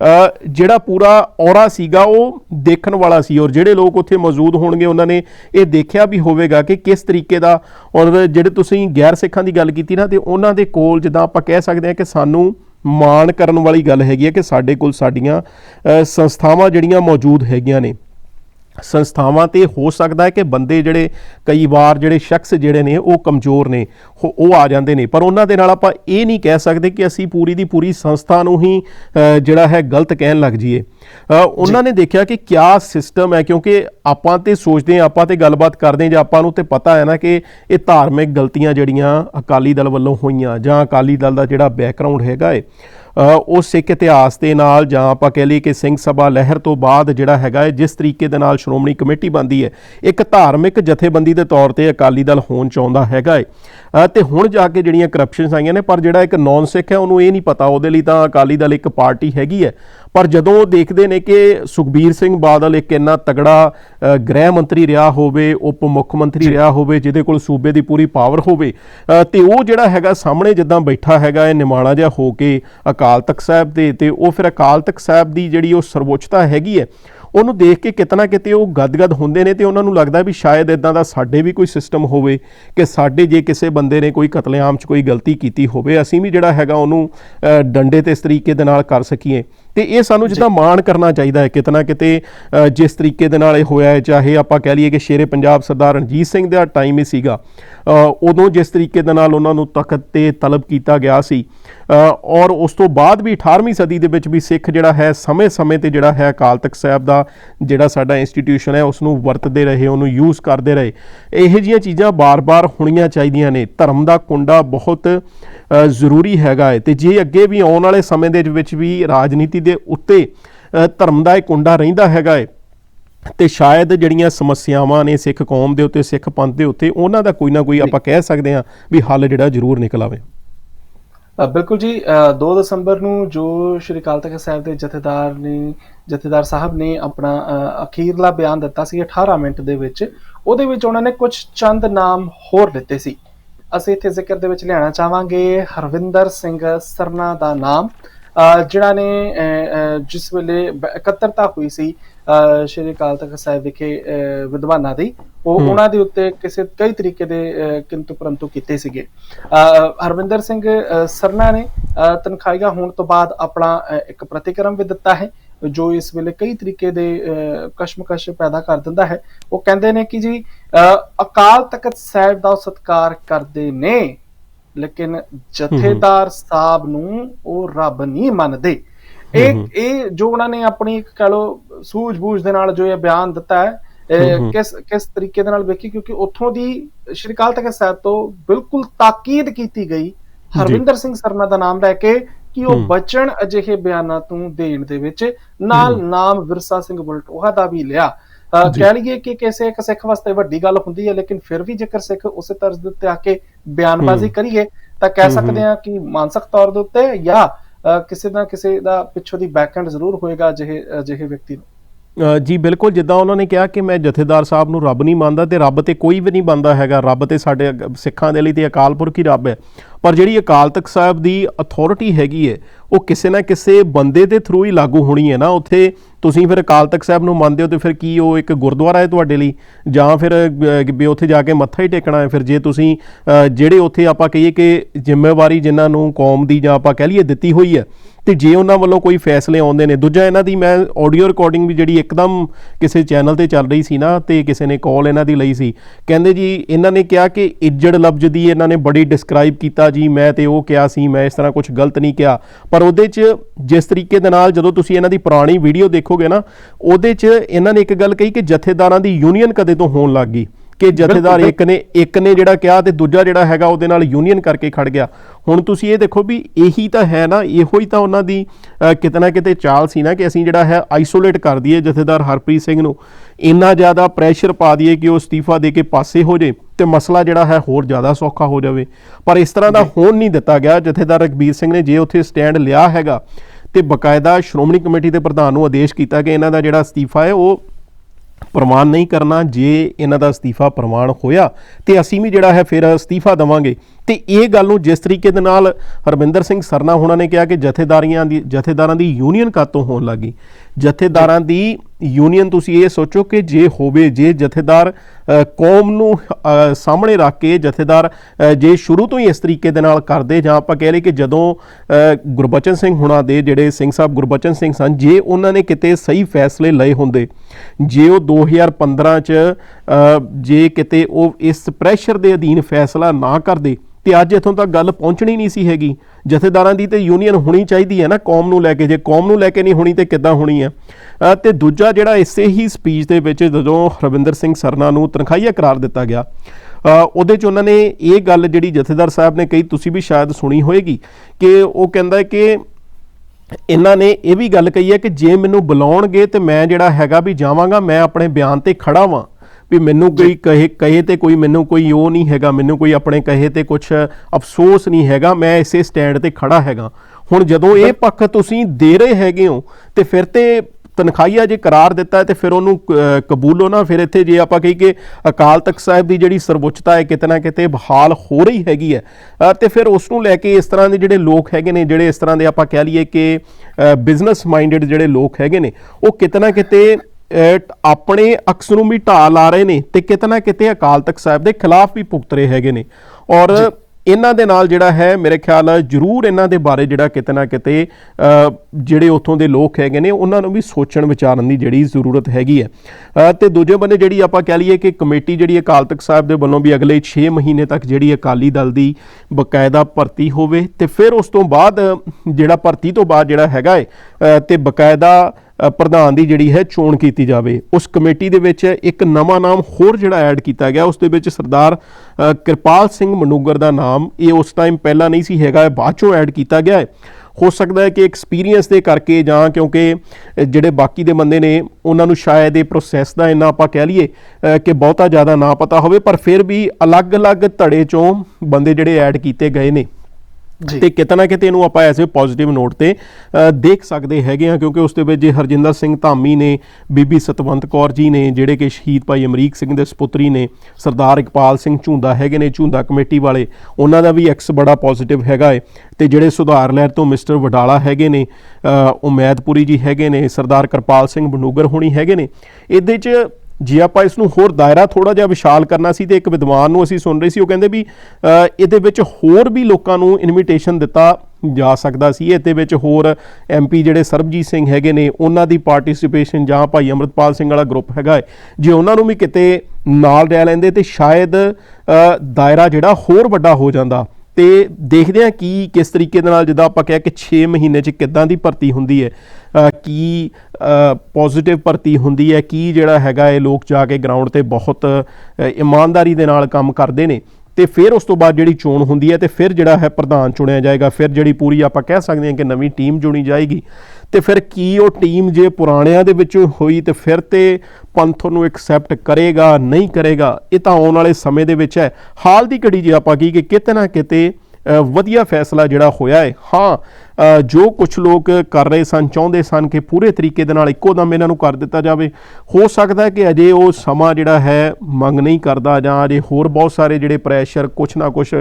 ਜਿਹੜਾ ਪੂਰਾ ਔਰਾ ਸੀਗਾ, ਉਹ ਦੇਖਣ ਵਾਲਾ ਸੀ ਔਰ ਜਿਹੜੇ ਲੋਕ ਉੱਥੇ ਮੌਜੂਦ ਹੋਣਗੇ, ਉਹਨਾਂ ਨੇ ਇਹ ਦੇਖਿਆ ਵੀ ਹੋਵੇਗਾ ਕਿ ਕਿਸ ਤਰੀਕੇ ਦਾ ਔਰ ਜਿਹੜੇ ਤੁਸੀਂ ਗੈਰ ਸਿੱਖਾਂ ਦੀ ਗੱਲ ਕੀਤੀ ਨਾ, ਤੇ ਉਹਨਾਂ ਦੇ ਕੋਲ ਜਿੱਦਾਂ ਆਪਾਂ ਕਹਿ ਸਕਦੇ ਹਾਂ ਕਿ ਸਾਨੂੰ ਮਾਣ ਕਰਨ ਵਾਲੀ ਗੱਲ ਹੈਗੀ ਹੈ ਕਿ ਸਾਡੇ ਕੋਲ ਸਾਡੀਆਂ ਸੰਸਥਾਵਾਂ ਜਿਹੜੀਆਂ ਮੌਜੂਦ ਹੈਗੀਆਂ ਨੇ। ਸੰਸਥਾਵਾਂ ਤੇ ਹੋ ਸਕਦਾ ਹੈ ਕਿ ਬੰਦੇ ਜਿਹੜੇ ਕਈ ਵਾਰ ਜਿਹੜੇ ਸ਼ਖਸ ਜਿਹੜੇ ਨੇ ਉਹ ਕਮਜ਼ੋਰ ਨੇ, ਉਹ ਉਹ ਆ ਜਾਂਦੇ ਨੇ। ਪਰ ਉਹਨਾਂ ਦੇ ਨਾਲ ਆਪਾਂ ਇਹ ਨਹੀਂ ਕਹਿ ਸਕਦੇ ਕਿ ਅਸੀਂ ਪੂਰੀ ਦੀ ਪੂਰੀ ਸੰਸਥਾ ਨੂੰ ਹੀ ਜਿਹੜਾ ਹੈ ਗਲਤ ਕਹਿਣ ਲੱਗ ਜਾਈਏ। ਉਹਨਾਂ ਨੇ ਦੇਖਿਆ ਕਿ ਕਿਆ ਸਿਸਟਮ ਹੈ, ਕਿਉਂਕਿ ਆਪਾਂ ਤੇ ਸੋਚਦੇ ਹਾਂ, ਆਪਾਂ ਤੇ ਗੱਲਬਾਤ ਕਰਦੇ ਜਾਂ ਆਪਾਂ ਨੂੰ ਤੇ ਪਤਾ ਹੈ ਨਾ ਕਿ ਇਹ ਧਾਰਮਿਕ ਗਲਤੀਆਂ ਜਿਹੜੀਆਂ ਅਕਾਲੀ ਦਲ ਵੱਲੋਂ ਹੋਈਆਂ ਜਾਂ ਅਕਾਲੀ ਦਲ ਦਾ ਜਿਹੜਾ ਬੈਕਗ੍ਰਾਉਂਡ ਹੈਗਾ ਏ। ਉਹ ਸਿੱਖ ਇਤਿਹਾਸ ਦੇ ਨਾਲ ਜਾਂ ਆਪਾਂ ਕਹਿ ਲਈਏ ਕਿ ਸਿੰਘ ਸਭਾ ਲਹਿਰ ਤੋਂ ਬਾਅਦ ਜਿਹੜਾ ਹੈਗਾ ਹੈ ਜਿਸ ਤਰੀਕੇ ਦੇ ਨਾਲ ਸ਼੍ਰੋਮਣੀ ਕਮੇਟੀ ਬਣਦੀ ਹੈ ਇੱਕ ਧਾਰਮਿਕ ਜਥੇਬੰਦੀ ਦੇ ਤੌਰ ਤੇ ਅਕਾਲੀ ਦਲ ਹੋਣ ਚਾਹੁੰਦਾ ਹੈਗਾ ਹੈ ਅ, ਤੇ ਹੁਣ ਜਾ ਕੇ ਜਿਹੜੀਆਂ ਕਰਪਸ਼ਨਸ ਆਈਆਂ ਨੇ ਪਰ ਜਿਹੜਾ ਇੱਕ ਨੌਨ ਸਿੱਖ ਹੈ ਉਹਨੂੰ ਇਹ ਨਹੀਂ ਪਤਾ ਉਹਦੇ ਲਈ ਤਾਂ ਅਕਾਲੀ ਦਲ ਇੱਕ ਪਾਰਟੀ ਹੈਗੀ ਹੈ। ਪਰ ਜਦੋਂ ਉਹ ਦੇਖਦੇ ਨੇ ਕਿ ਸੁਖਬੀਰ ਸਿੰਘ ਬਾਦਲ ਇੱਕ ਇੰਨਾ ਤਗੜਾ ਗ੍ਰਹਿ ਮੰਤਰੀ ਰਿਹਾ ਹੋਵੇ ਉਪ ਮੁੱਖ ਮੰਤਰੀ ਰਿਹਾ ਹੋਵੇ ਜਿਹਦੇ ਕੋਲ ਸੂਬੇ ਦੀ ਪੂਰੀ ਪਾਵਰ ਹੋਵੇ ਤੇ ਉਹ ਜਿਹੜਾ ਹੈਗਾ ਸਾਹਮਣੇ ਜਿੱਦਾਂ ਬੈਠਾ ਹੈਗਾ ਇਹ ਨਿਮਾਣਾ ਜਿਹਾ ਹੋ ਕੇ ਅਕਾਲ ਤਖਤ ਸਾਹਿਬ ਦੇ ਤੇ ਉਹ ਫਿਰ ਅਕਾਲ ਤਖਤ ਸਾਹਿਬ ਦੀ ਜਿਹੜੀ ਉਹ ਸਰਵਉੱਚਤਾ ਹੈਗੀ ਹੈ ਉਹਨੂੰ ਦੇਖ ਕੇ ਕਿਤਨਾ ਕਿਤੇ ਉਹ ਗਦਗਦ ਹੁੰਦੇ ਨੇ ਤੇ ਉਹਨਾਂ ਨੂੰ ਲੱਗਦਾ ਵੀ ਸ਼ਾਇਦ ਇਦਾਂ ਦਾ ਸਾਡੇ ਵੀ ਕੋਈ ਸਿਸਟਮ ਹੋਵੇ ਕਿ ਸਾਡੇ ਜੇ ਕਿਸੇ ਬੰਦੇ ਨੇ ਕੋਈ ਕਤਲੇਆਮ 'ਚ ਕੋਈ ਗਲਤੀ ਕੀਤੀ ਹੋਵੇ ਅਸੀਂ ਵੀ ਜਿਹੜਾ ਹੈਗਾ ਉਹਨੂੰ ਡੰਡੇ ਤੇ ਇਸ ਤਰੀਕੇ ਦੇ ਨਾਲ ਕਰ ਸਕੀਏ। ਤੇ ਇਹ ਸਾਨੂੰ ਜਿੱਦਾਂ ਮਾਣ ਕਰਨਾ ਚਾਹੀਦਾ ਹੈ ਕਿਤਨਾ ਕਿਤੇ ਜਿਸ ਤਰੀਕੇ ਦੇ ਨਾਲ ਇਹ ਹੋਇਆ ਹੈ ਚਾਹੇ ਆਪਾਂ ਕਹਿ ਲਈਏ ਕਿ ਸ਼ੇਰੇ ਪੰਜਾਬ ਸਰਦਾਰ ਰਣਜੀਤ ਸਿੰਘ ਦਾ ਟਾਈਮ ਹੀ ਸੀਗਾ ਉਦੋਂ ਜਿਸ ਤਰੀਕੇ ਦੇ ਨਾਲ ਉਹਨਾਂ ਨੂੰ ਤਖਤ ਤੇ ਤਲਬ ਕੀਤਾ ਗਿਆ ਸੀ ਔਰ ਉਸ ਤੋਂ ਬਾਅਦ ਵੀ 18ਵੀਂ ਸਦੀ ਦੇ ਵਿੱਚ ਵੀ ਸਿੱਖ ਜਿਹੜਾ ਹੈ ਸਮੇਂ-ਸਮੇਂ ਤੇ ਜਿਹੜਾ ਹੈ ਅਕਾਲ ਤਖਤ ਸਾਹਿਬ ਦਾ ਜਿਹੜਾ ਸਾਡਾ ਇੰਸਟੀਟਿਊਸ਼ਨ ਹੈ ਉਸ ਨੂੰ ਵਰਤਦੇ ਰਹੇ ਉਹਨੂੰ ਯੂਜ਼ ਕਰਦੇ ਰਹੇ। ਇਹੋ ਜਿਹੀਆਂ ਚੀਜ਼ਾਂ ਬਾਰ-ਬਾਰ ਹੋਣੀਆਂ ਚਾਹੀਦੀਆਂ ਨੇ। ਧਰਮ ਦਾ ਕੁੰਡਾ ਬਹੁਤ ਜ਼ਰੂਰੀ ਹੈਗਾ ਹੈ। ਤੇ ਜੇ ਅੱਗੇ ਵੀ ਆਉਣ ਵਾਲੇ ਸਮੇਂ ਦੇ ਵਿੱਚ ਵੀ ਰਾਜਨੀਤੀ ਦੇ ਉੱਤੇ ਧਰਮ ਦਾ ਇਹ ਕੁੰਡਾ ਰਹਿੰਦਾ ਹੈਗਾ ਹੈ ਤੇ ਸ਼ਾਇਦ ਜਿਹੜੀਆਂ ਸਮੱਸਿਆਵਾਂ ਨੇ ਸਿੱਖ ਕੌਮ ਦੇ ਉੱਤੇ ਸਿੱਖ ਪੰਥ ਦੇ ਉੱਤੇ ਉਹਨਾਂ ਦਾ ਕੋਈ ਨਾ ਕੋਈ ਆਪਾਂ ਕਹਿ ਸਕਦੇ ਹਾਂ ਵੀ ਹੱਲ ਜਿਹੜਾ ਜ਼ਰੂਰ ਨਿਕਲ ਆਵੇ। ਬਿਲਕੁਲ ਜੀ ਅ, 2 ਦਸੰਬਰ ਨੂੰ ਜੋ ਸ਼੍ਰੀ ਅਕਾਲ ਤਖਤ ਸਾਹਿਬ ਦੇ ਜਥੇਦਾਰ ਨੇ ਜਥੇਦਾਰ ਸਾਹਿਬ ਨੇ ਆਪਣਾ ਅਖੀਰਲਾ ਬਿਆਨ ਦਿੱਤਾ ਸੀ 18 ਮਿੰਟ ਦੇ ਵਿੱਚ ਉਹਦੇ ਵਿੱਚ ਉਹਨਾਂ ਨੇ ਕੁਝ ਚੰਦ ਨਾਮ ਹੋਰ ਦਿੱਤੇ ਸੀ। ਅਸੀਂ ਇੱਥੇ ਜ਼ਿਕਰ ਦੇ ਵਿੱਚ ਲਿਆਉਣਾ ਚਾਹਾਂਗੇ ਹਰਵਿੰਦਰ ਸਿੰਘ ਸਰਨਾ ਦਾ ਨਾਮ। ਜਿਹੜਾ ਨੇ ਜਿਸ ਵੇਲੇ ਇਕੱਤਰਤਾ ਹੋਈ ਸੀ ਸ਼੍ਰੀ ਅਕਾਲ ਤਖਤ ਸਾਹਿਬ ਵਿਖੇ ਵਿਦਵਾਨਾਂ ਦੀ ਉਹ। ਉਹਨਾਂ ਦੇ ਉੱਤੇ ਕਿਸੇ ਕਈ ਤਰੀਕੇ ਦੇ ਕਿੰਤੂ ਪਰੰਤੂ ਕੀਤੇ ਸੀਗੇ। ਹਰਵਿੰਦਰ ਸਿੰਘ ਸਰਨਾ ਨੇ ਤਨਖਾਹੀਆ ਹੋਣ ਤੋਂ ਬਾਅਦ ਆਪਣਾ ਇੱਕ ਪ੍ਰਤੀਕਰਮ ਵੀ ਦਿੱਤਾ ਹੈ ਜੋ ਇਸ ਵੇਲੇ ਕਈ ਤਰੀਕੇ ਦੇ ਕਸ਼ਮਕਸ਼ ਪੈਦਾ ਕਰ ਦਿੰਦਾ ਹੈ। ਉਹ ਕਹਿੰਦੇ ਨੇ ਕਿ ਜੀ ਅਕਾਲ ਤਖਤ ਸਾਹਿਬ ਦਾ ਸਤਿਕਾਰ ਕਰਦੇ ਨੇ। ਲੇਕਿਨ ਜਥੇਦਾਰ ਸਾਹਿਬ ਨੂੰ ਉਹ ਰੱਬ ਨਹੀਂ ਮੰਨਦੇ। ਇਹ। ਇਹ ਜੋ ਉਹਨਾਂ ਨੇ ਆਪਣੀ ਇੱਕ ਕਹ ਲੋ ਸੂਝ-ਬੂਝ ਦੇ ਨਾਲ ਜੋ ਇਹ ਬਿਆਨ ਦਿੱਤਾ ਹੈ ਕਿਸ ਕਿਸ ਤਰੀਕੇ ਦੇ ਨਾਲ ਵੇਖੀ? ਕਿਉਂਕਿ ਉੱਥੋਂ ਦੀ ਸ਼੍ਰੀ ਅਕਾਲ ਤਖਤ ਸਾਹਿਬ ਤੋਂ ਬਿਲਕੁਲ ਤਾਕੀਦ ਕੀਤੀ ਗਈ ਹਰਵਿੰਦਰ ਸਿੰਘ ਸਰਨਾ ਦਾ ਨਾਮ ਲੈ ਕੇ ਕਿ ਉਹ ਬਚਣ ਅਜਿਹੇ ਬਿਆਨਾਂ ਤੋਂ ਦੇਣ ਦੇ ਵਿੱਚ ਨਾਲ ਨਾਮ ਵਿਰਸਾ ਸਿੰਘ ਬਲਟੋਹਾ ਦਾ ਵੀ ਲਿਆ। ਕਹਿ ਲਈਏ ਕਿ ਕਿਸੇ ਇੱਕ ਸਿੱਖ ਵਾਸਤੇ ਵੱਡੀ ਗੱਲ ਹੁੰਦੀ ਹੈ ਲੇਕਿਨ ਫਿਰ ਵੀ ਜੇਕਰ ਸਿੱਖ ਉਸੇ ਤਰਜ਼ ਦੇ ਉੱਤੇ ਆ ਕੇ ਬਿਆਨਬਾਜ਼ੀ ਕਰੀਏ ਤਾਂ ਕਹਿ ਸਕਦੇ ਹਾਂ ਕਿ ਮਾਨਸਿਕ ਤੌਰ ਦੇ ਉੱਤੇ ਜਾਂ ਕਿਸੇ ਨਾ ਕਿਸੇ ਦਾ ਪਿੱਛੋਂ ਦੀ ਬੈਕਐਂਡ ਜ਼ਰੂਰ ਹੋਏਗਾ ਅਜਿਹੇ ਅਜਿਹੇ ਵਿਅਕਤੀ ਨੂੰ। ਜੀ ਬਿਲਕੁਲ ਜਿੱਦਾਂ ਉਹਨਾਂ ਨੇ ਕਿਹਾ ਕਿ ਮੈਂ ਜਥੇਦਾਰ ਸਾਹਿਬ ਨੂੰ ਰੱਬ ਨਹੀਂ ਮੰਨਦਾ ਤੇ ਰੱਬ ਤੇ ਕੋਈ ਵੀ ਨਹੀਂ ਮੰਨਦਾ ਹੈਗਾ ਰੱਬ ਤੇ ਸਾਡੇ ਸਿੱਖਾਂ ਦੇ ਲਈ ਤੇ ਅਕਾਲ ਪੁਰਖ ਹੀ ਰੱਬ ਹੈ। ਪਰ ਜਿਹੜੀ ਅਕਾਲ ਤਖਤ ਸਾਹਿਬ ਦੀ ਅਥਾਰਟੀ ਹੈਗੀ ਹੈ ਉਹ ਕਿਸੇ ਨਾ ਕਿਸੇ ਬੰਦੇ ਦੇ ਥਰੂ ਹੀ ਲਾਗੂ ਹੋਣੀ ਹੈ ਨਾ। ਉੱਥੇ ਤੁਸੀਂ ਫਿਰ ਅਕਾਲ ਤਖਤ ਸਾਹਿਬ ਨੂੰ ਮੰਨਦੇ ਹੋ ਤੇ ਫਿਰ ਕੀ ਉਹ ਇੱਕ ਗੁਰਦੁਆਰਾ ਹੈ ਤੁਹਾਡੇ ਲਈ? ਜਾਂ ਫਿਰ ਵੀ ਉੱਥੇ ਜਾ ਕੇ ਮੱਥਾ ਹੀ ਟੇਕਣਾ ਹੈ? ਫਿਰ ਜੇ ਤੁਸੀਂ ਜਿਹੜੇ ਉੱਥੇ ਆਪਾਂ ਕਹੀਏ ਕਿ ਜ਼ਿੰਮੇਵਾਰੀ ਜਿਨ੍ਹਾਂ ਨੂੰ ਕੌਮ ਦੀ ਜਾਂ ਆਪਾਂ ਕਹਿ ਲਈਏ ਦਿੱਤੀ ਹੋਈ ਹੈ, ਤੇ ਜੇ ਉਹਨਾਂ ਵੱਲੋਂ ਕੋਈ ਫੈਸਲੇ ਆਉਂਦੇ ਨੇ। ਦੂਜਾ ਇਹਨਾਂ ਦੀ ਮੈਂ ਆਡੀਓ ਰਿਕਾਰਡਿੰਗ ਵੀ ਜਿਹੜੀ ਇੱਕਦਮ ਕਿਸੇ ਚੈਨਲ ਤੇ ਚੱਲ ਰਹੀ ਸੀ ਨਾ, ਤੇ ਕਿਸੇ ਨੇ ਕਾਲ ਇਹਨਾਂ ਦੀ ਲਈ ਸੀ। ਕਹਿੰਦੇ ਜੀ, ਇਹਨਾਂ ਨੇ ਕਿਹਾ ਕਿ ਇੱਜੜ ਲਫ਼ਜ਼ ਦੀ ਇਹਨਾਂ ਨੇ ਬੜੀ ਡਿਸਕ੍ਰਾਈਬ ਕੀਤਾ ਜੀ ਮੈਂ ਤੇ ਉਹ ਕਿਹਾ ਸੀ ਮੈਂ ਇਸ ਤਰ੍ਹਾਂ ਕੁਝ ਗਲਤ ਨਹੀਂ ਕਿਹਾ। ਪਰ ਉਹਦੇ 'ਚ ਜਿਸ ਤਰੀਕੇ ਦੇ ਨਾਲ ਜਦੋਂ ਤੁਸੀਂ ਇਹਨਾਂ ਦੀ ਪੁਰਾਣੀ ਵੀਡੀਓ ਦੇਖੋਗੇ ਨਾ ਉਹਦੇ 'ਚ ਇਹਨਾਂ ਨੇ ਇੱਕ ਗੱਲ ਕਹੀ ਕਿ ਜਥੇਦਾਰਾਂ ਦੀ ਯੂਨੀਅਨ ਕਦੇ ਤੋਂ ਹੋਣ ਲੱਗ ਗਈ। ਕਿ ਜਥੇਦਾਰ ਇੱਕ ਨੇ ਇੱਕ ਨੇ ਜਿਹੜਾ ਕਿਹਾ ਤੇ ਦੂਜਾ ਜਿਹੜਾ ਹੈਗਾ ਉਹਦੇ ਨਾਲ ਯੂਨੀਅਨ ਕਰਕੇ ਖੜ ਗਿਆ। ਹੁਣ ਤੁਸੀਂ ਇਹ ਦੇਖੋ ਵੀ ਇਹੀ ਤਾਂ ਹੈ ਨਾ ਇਹੋ ਹੀ ਤਾਂ ਉਹਨਾਂ ਦੀ ਅ, ਕਿਤੇ ਨਾ ਕਿਤੇ ਚਾਲ ਸੀ ਨਾ ਕਿ ਅਸੀਂ ਜਿਹੜਾ ਹੈ ਆਈਸੋਲੇਟ ਕਰ ਦਈਏ ਜਥੇਦਾਰ ਹਰਪ੍ਰੀਤ ਸਿੰਘ ਨੂੰ। ਇੰਨਾ ਜ਼ਿਆਦਾ ਪ੍ਰੈਸ਼ਰ ਪਾ ਦਈਏ ਕਿ ਉਹ ਅਸਤੀਫਾ ਦੇ ਕੇ ਪਾਸੇ ਹੋ ਜੇ। ਤੇ ਮਸਲਾ ਜਿਹੜਾ ਹੈ ਹੋਰ ਜ਼ਿਆਦਾ ਸੌਖਾ ਹੋ ਜਾਵੇ। ਪਰ ਇਸ ਤਰ੍ਹਾਂ ਦਾ ਹੋਣ ਨਹੀਂ ਦਿੱਤਾ ਗਿਆ। ਜਥੇਦਾਰ ਰਗਬੀਰ ਸਿੰਘ ਨੇ ਜੇ ਉੱਥੇ ਸਟੈਂਡ ਲਿਆ ਹੈਗਾ ਤੇ ਬਕਾਇਦਾ ਸ਼੍ਰੋਮਣੀ ਕਮੇਟੀ ਦੇ ਪ੍ਰਧਾਨ ਨੂੰ ਆਦੇਸ਼ ਕੀਤਾ ਕਿ ਇਹਨਾਂ ਦਾ ਜਿਹੜਾ ਅਸਤੀਫਾ ਹੈ ਉਹ ਪ੍ਰਮਾਣ ਨਹੀਂ ਕਰਨਾ। ਜੇ ਇਹਨਾਂ ਦਾ ਅਸਤੀਫਾ ਪ੍ਰਮਾਣ ਹੋਇਆ ਤੇ ਅਸੀਂ ਵੀ ਜਿਹੜਾ ਹੈ ਫਿਰ ਅਸਤੀਫਾ ਦਵਾਂਗੇ। ਤੇ ਇਹ ਗੱਲ ਨੂੰ ਜਿਸ ਤਰੀਕੇ ਦੇ ਨਾਲ ਹਰਮਿੰਦਰ ਸਿੰਘ ਸਰਨਾ ਹੋਣਾ ਨੇ ਕਿਹਾ ਕਿ ਜਥੇਦਾਰੀਆਂ ਦੀ ਜਥੇਦਾਰਾਂ ਦੀ ਯੂਨੀਅਨ ਕਾਤੋਂ ਹੋਣ ਲੱਗੀ ਜਥੇਦਾਰਾਂ ਦੀ ਯੂਨੀਅਨ ਤੁਸੀਂ ਇਹ ਸੋਚੋ ਕਿ ਜੇ ਹੋਵੇ, ਜੇ ਜਥੇਦਾਰ ਕੌਮ ਨੂੰ ਸਾਹਮਣੇ ਰੱਖ ਕੇ ਜਥੇਦਾਰ ਜੇ ਸ਼ੁਰੂ ਤੋਂ ਹੀ ਇਸ ਤਰੀਕੇ ਦੇ ਨਾਲ ਕਰਦੇ ਜਾਂ ਆਪਾਂ ਕਹਿ ਲਈਏ ਕਿ ਜਦੋਂ ਗੁਰਬਚਨ ਸਿੰਘ ਹੁਣਾਂ ਦੇ ਜਿਹੜੇ ਸਿੰਘ ਸਾਹਿਬ ਗੁਰਬਚਨ ਸਿੰਘ ਸਨ, ਜੇ ਉਹਨਾਂ ਨੇ ਕਿਤੇ ਸਹੀ ਫੈਸਲੇ ਲਏ ਹੁੰਦੇ, ਜੇ ਉਹ 2015 ਚ ਜੇ ਕਿਤੇ ਉਹ ਇਸ ਪ੍ਰੈਸ਼ਰ ਦੇ ਅਧੀਨ ਫੈਸਲਾ ਨਾ ਕਰਦੇ ਤੇ ਅੱਜ ਇਥੋਂ ਤੱਕ ਗੱਲ ਪਹੁੰਚਣੀ ਨਹੀਂ ਸੀ ਹੈਗੀ। ਜਥੇਦਾਰਾਂ ਦੀ ਤੇ ਯੂਨੀਅਨ ਹੋਣੀ ਚਾਹੀਦੀ ਹੈ ਨਾ ਕੌਮ ਨੂੰ ਲੈ ਕੇ। ਜੇ ਕੌਮ ਨੂੰ ਲੈ ਕੇ ਨਹੀਂ ਹੋਣੀ ਤੇ ਕਿੱਦਾਂ ਹੋਣੀ ਹੈ? ਅ, ਤੇ ਦੂਜਾ ਜਿਹੜਾ ਇਸੇ ਹੀ ਸਪੀਚ ਦੇ ਵਿੱਚ ਜਦੋਂ ਰਵਿੰਦਰ ਸਿੰਘ ਸਰਨਾ ਨੂੰ ਤਨਖਾਹੀਆ ਕਰਾਰ ਦਿੱਤਾ ਗਿਆ ਉਹਦੇ ਚ ਉਹਨਾਂ ਨੇ ਇਹ ਗੱਲ ਜਿਹੜੀ ਜਥੇਦਾਰ ਸਾਹਿਬ ਨੇ ਕਹੀ ਤੁਸੀਂ ਵੀ ਸ਼ਾਇਦ ਸੁਣੀ ਹੋਏਗੀ ਕਿ ਉਹ ਕਹਿੰਦਾ ਹੈ ਕਿ ਇਹਨਾਂ ਨੇ ਇਹ ਵੀ ਗੱਲ ਕਹੀ ਹੈ ਕਿ ਜੇ ਮੈਨੂੰ ਬੁਲਾਉਣਗੇ ਤੇ ਮੈਂ ਜਿਹੜਾ ਹੈਗਾ ਵੀ ਜਾਵਾਂਗਾ ਮੈਂ ਆਪਣੇ ਬਿਆਨ ਤੇ ਖੜਾ ਵਾਂ। ਵੀ ਮੈਨੂੰ ਕੋਈ ਕਹੇ ਕਹੇ ਤੇ ਕੋਈ ਮੈਨੂੰ ਕੋਈ ਉਹ ਨਹੀਂ ਹੈਗਾ ਮੈਨੂੰ ਕੋਈ ਆਪਣੇ ਕਹੇ ਤੇ ਕੁਝ ਅਫਸੋਸ ਨਹੀਂ ਹੈਗਾ ਮੈਂ ਇਸੇ ਸਟੈਂਡ ਤੇ ਖੜਾ ਹੈਗਾ। ਹੁਣ ਜਦੋਂ ਇਹ ਪੱਖ ਤੁਸੀਂ ਦੇ ਰਹੇ ਹੈਗੇ ਹੋ ਤੇ ਫਿਰ ਤੇ ਤਨਖਾਹੀਆ ਜੇ ਕਰਾਰ ਦਿੱਤਾ ਤੇ ਫਿਰ ਉਹਨੂੰ ਕਬੂਲੋ ਨਾ ਫਿਰ ਇੱਥੇ ਜੇ ਆਪਾਂ ਕਹੀ ਕਿ ਅਕਾਲ ਤਖਤ ਸਾਹਿਬ ਦੀ ਜਿਹੜੀ ਸਰਵਉੱਚਤਾ ਹੈ ਕਿਤੇ ਨਾ ਕਿਤੇ ਬਹਾਲ ਹੋ ਰਹੀ ਹੈਗੀ ਹੈ। ਤੇ ਫਿਰ ਉਸ ਨੂੰ ਲੈ ਕੇ ਇਸ ਤਰ੍ਹਾਂ ਦੇ ਜਿਹੜੇ ਲੋਕ ਹੈਗੇ ਨੇ ਜਿਹੜੇ ਇਸ ਤਰ੍ਹਾਂ ਦੇ ਆਪਾਂ ਕਹਿ ਲਈਏ ਕਿ ਬਿਜ਼ਨਸ ਮਾਈਂਡਡ ਜਿਹੜੇ ਲੋਕ ਹੈਗੇ ਨੇ ਉਹ ਕਿਤੇ ਨਾ ਕਿਤੇ ਆਪਣੇ ਅਕਸ ਨੂੰ ਵੀ ਢਾਹ ਲਾ ਰਹੇ ਨੇ ਤੇ ਕਿਤੇ ਨਾ ਕਿਤੇ ਅਕਾਲ ਤਖਤ ਸਾਹਿਬ ਦੇ ਖਿਲਾਫ ਵੀ ਭੁਗਤ ਰਹੇ ਹੈਗੇ ਨੇ। ਔਰ ਇਹਨਾਂ ਦੇ ਨਾਲ ਜਿਹੜਾ ਹੈ ਮੇਰੇ ਖਿਆਲ ਜ਼ਰੂਰ ਇਹਨਾਂ ਦੇ ਬਾਰੇ ਜਿਹੜਾ ਕਿਤੇ ਨਾ ਕਿਤੇ ਜਿਹੜੇ ਉੱਥੋਂ ਦੇ ਲੋਕ ਹੈਗੇ ਨੇ ਉਹਨਾਂ ਨੂੰ ਵੀ ਸੋਚਣ ਵਿਚਾਰਨ ਦੀ ਜਿਹੜੀ ਜ਼ਰੂਰਤ ਹੈਗੀ ਹੈ। ਤੇ ਦੂਜੇ ਬੰਨੇ ਜਿਹੜੀ ਆਪਾਂ ਕਹਿ ਲਈਏ ਕਿ ਕਮੇਟੀ ਜਿਹੜੀ ਅਕਾਲ ਤਖਤ ਸਾਹਿਬ ਦੇ ਵੱਲੋਂ ਵੀ ਅਗਲੇ 6 ਮਹੀਨੇ ਤੱਕ ਜਿਹੜੀ ਅਕਾਲੀ ਦਲ ਦੀ ਬਕਾਇਦਾ ਭਰਤੀ ਹੋਵੇ ਤੇ ਫਿਰ ਉਸ ਤੋਂ ਬਾਅਦ ਜਿਹੜਾ ਭਰਤੀ ਤੋਂ ਬਾਅਦ ਜਿਹੜਾ ਹੈਗਾ ਹੈ ਤੇ ਬਕਾਇਦਾ ਪ੍ਰਧਾਨ ਦੀ ਜਿਹੜੀ ਹੈ ਚੋਣ ਕੀਤੀ ਜਾਵੇ। ਉਸ ਕਮੇਟੀ ਦੇ ਵਿੱਚ ਇੱਕ ਨਵਾਂ ਨਾਮ ਹੋਰ ਜਿਹੜਾ ਐਡ ਕੀਤਾ ਗਿਆ। ਉਸ ਦੇ ਵਿੱਚ ਸਰਦਾਰ ਕਿਰਪਾਲ ਸਿੰਘ ਮਨੂਗਰ ਦਾ ਨਾਮ। ਇਹ ਉਸ ਟਾਈਮ ਪਹਿਲਾਂ ਨਹੀਂ ਸੀ ਹੈਗਾ ਬਾਅਦ ਚੋਂ ਐਡ ਕੀਤਾ ਗਿਆ ਹੈ। ਹੋ ਸਕਦਾ ਹੈ ਕਿ ਐਕਸਪੀਰੀਅੰਸ ਦੇ ਕਰਕੇ ਜਾਂ ਕਿਉਂਕਿ ਜਿਹੜੇ ਬਾਕੀ ਦੇ ਬੰਦੇ ਨੇ, ਉਹਨਾਂ ਨੂੰ ਸ਼ਾਇਦ ਇਹ ਪ੍ਰੋਸੈਸ ਦਾ ਇੰਨਾ ਆਪਾਂ ਕਹਿ ਲਈਏ ਕਿ ਬਹੁਤਾ ਜ਼ਿਆਦਾ ਨਾ ਪਤਾ ਹੋਵੇ, ਪਰ ਫਿਰ ਵੀ ਅਲੱਗ-ਅਲੱਗ ਧੜੇ ਚੋਂ ਬੰਦੇ ਜਿਹੜੇ ਐਡ ਕੀਤੇ ਗਏ ਨੇ। ਤੇ ਕਿਤੇ ਨਾ ਕਿਤੇ ਇਹਨੂੰ ਆਪਾਂ ਐਸੇ ਪੋਜ਼ਿਟਿਵ ਨੋਟ ਤੇ ਦੇਖ ਸਕਦੇ ਹੈਗੇ ਆ ਕਿਉਂਕਿ ਉਸ ਦੇ ਵਿੱਚ ਜੇ ਹਰਜਿੰਦਰ ਸਿੰਘ ਧਾਮੀ ਨੇ, ਬੀਬੀ ਸਤਵੰਤ ਕੌਰ ਜੀ ਨੇ, ਜਿਹੜੇ ਕਿ ਸ਼ਹੀਦ ਭਾਈ ਅਮਰੀਕ ਸਿੰਘ ਦੇ ਸੁਪੁੱਤਰੀ ਨੇ, ਸਰਦਾਰ ਇਕਬਾਲ ਸਿੰਘ ਝੁੰਦਾ ਹੈਗੇ ਨੇ, ਝੁੰਦਾ ਕਮੇਟੀ ਵਾਲੇ, ਉਹਨਾਂ ਦਾ ਵੀ ਐਕਸ ਬੜਾ ਪੋਜ਼ਿਟਿਵ ਹੈਗਾ ਏ। ਤੇ ਜਿਹੜੇ ਸੁਧਾਰ ਲਹਿਰ ਤੋਂ ਮਿਸਟਰ ਵਡਾਲਾ ਹੈਗੇ ਨੇ ਉਮੈਦਪੁਰੀ ਜੀ ਹੈਗੇ ਨੇ, ਸਰਦਾਰ ਕਿਰਪਾਲ ਸਿੰਘ ਬਨੂਗਰ ਹੋਣੀ ਹੈਗੇ ਨੇ। ਇਹਦੇ 'ਚ ਜੇ ਆਪਾਂ ਇਸ ਨੂੰ ਹੋਰ ਦਾਇਰਾ ਥੋੜਾ ਜਿਹਾ ਵਿਸ਼ਾਲ ਕਰਨਾ ਸੀ ਤੇ ਇੱਕ ਵਿਦਵਾਨ ਨੂੰ ਅਸੀਂ ਸੁਣ ਰਹੇ ਸੀ, ਉਹ ਕਹਿੰਦੇ ਵੀ ਇਹਦੇ ਵਿੱਚ ਹੋਰ ਵੀ ਲੋਕਾਂ ਨੂੰ ਇਨਵੀਟੇਸ਼ਨ ਦਿੱਤਾ ਜਾ ਸਕਦਾ ਸੀ। ਇਹਦੇ ਵਿੱਚ ਹੋਰ ਐਮਪੀ ਜਿਹੜੇ ਸਰਬਜੀਤ ਸਿੰਘ ਹੈਗੇ ਨੇ, ਉਹਨਾਂ ਦੀ ਪਾਰਟਿਸਿਪੇਸ਼ਨ ਜਾਂ ਭਾਈ ਅਮਰਤਪਾਲ ਸਿੰਘ ਵਾਲਾ ਗਰੁੱਪ ਹੈਗਾ ਹੈ, ਜੇ ਉਹਨਾਂ ਨੂੰ ਵੀ ਕਿਤੇ ਨਾਲ ਰਹਿ ਲੈਂਦੇ ਤੇ ਸ਼ਾਇਦ ਦਾਇਰਾ ਜਿਹੜਾ ਹੋਰ ਵੱਡਾ ਹੋ ਜਾਂਦਾ। ਤੇ ਦੇਖਦੇ ਹਾਂ ਕੀ, ਕਿਸ ਤਰੀਕੇ ਦੇ ਨਾਲ ਜਿੱਦਾਂ ਆਪਾਂ ਕਿਹਾ ਕਿ 6 ਮਹੀਨੇ 'ਚ ਕਿੱਦਾਂ ਦੀ ਭਰਤੀ ਹੁੰਦੀ ਹੈ ਕੀ ਪੋਜ਼ਿਟਿਵ ਭਰਤੀ ਹੁੰਦੀ ਹੈ, ਕੀ ਜਿਹੜਾ ਹੈਗਾ ਇਹ ਲੋਕ ਜਾ ਕੇ ਗਰਾਊਂਡ ਤੇ ਬਹੁਤ ਇਮਾਨਦਾਰੀ ਦੇ ਨਾਲ ਕੰਮ ਕਰਦੇ ਨੇ। ਤੇ ਫਿਰ ਉਸ ਤੋਂ ਬਾਅਦ ਜਿਹੜੀ ਚੋਣ ਹੁੰਦੀ ਹੈ ਤੇ ਫਿਰ ਜਿਹੜਾ ਹੈ ਪ੍ਰਧਾਨ ਚੁਣਿਆ ਜਾਏਗਾ, ਫਿਰ ਜਿਹੜੀ ਪੂਰੀ ਆਪਾਂ ਕਹਿ ਸਕਦੇ ਹਾਂ ਕਿ ਨਵੀਂ ਟੀਮ ਚੁਣੀ ਜਾਏਗੀ, ਤੇ ਫਿਰ ਕੀ ਉਹ ਟੀਮ ਜੇ ਪੁਰਾਣਿਆਂ ਦੇ ਵਿੱਚੋਂ ਹੋਈ ਤੇ ਫਿਰ ਤੇ ਪੰਥ ਨੂੰ ਐਕਸੈਪਟ ਕਰੇਗਾ, ਨਹੀਂ ਕਰੇਗਾ, ਇਹ ਤਾਂ ਆਉਣ ਵਾਲੇ ਸਮੇਂ ਦੇ ਵਿੱਚ ਹੈ। ਹਾਲ ਦੀ ਘੜੀ ਜੇ ਆਪਾਂ ਕੀ ਕਿ ਕਿਤੇ ਨਾ ਕਿਤੇ ਵਧੀਆ ਫੈਸਲਾ ਜਿਹੜਾ ਹੋਇਆ ਹੈ। ਹਾਂ ਜੋ ਕੁਝ ਲੋਕ ਕਰ ਰਹੇ ਸਨ, ਚਾਹੁੰਦੇ ਸਨ ਕਿ ਪੂਰੇ ਤਰੀਕੇ ਦੇ ਨਾਲ ਇੱਕੋ ਦਮ ਇਹਨਾਂ ਨੂੰ ਕਰ ਦਿੱਤਾ ਜਾਵੇ। ਹੋ ਸਕਦਾ ਹੈ ਕਿ ਅਜੇ ਉਹ ਸਮਾਂ ਜਿਹੜਾ ਹੈ ਮੰਗ ਨਹੀਂ ਕਰਦਾ ਜਾਂ ਅਜੇ ਹੋਰ ਬਹੁਤ ਸਾਰੇ ਜਿਹੜੇ ਪ੍ਰੈਸ਼ਰ ਕੁਛ ਨਾ ਕੁਛ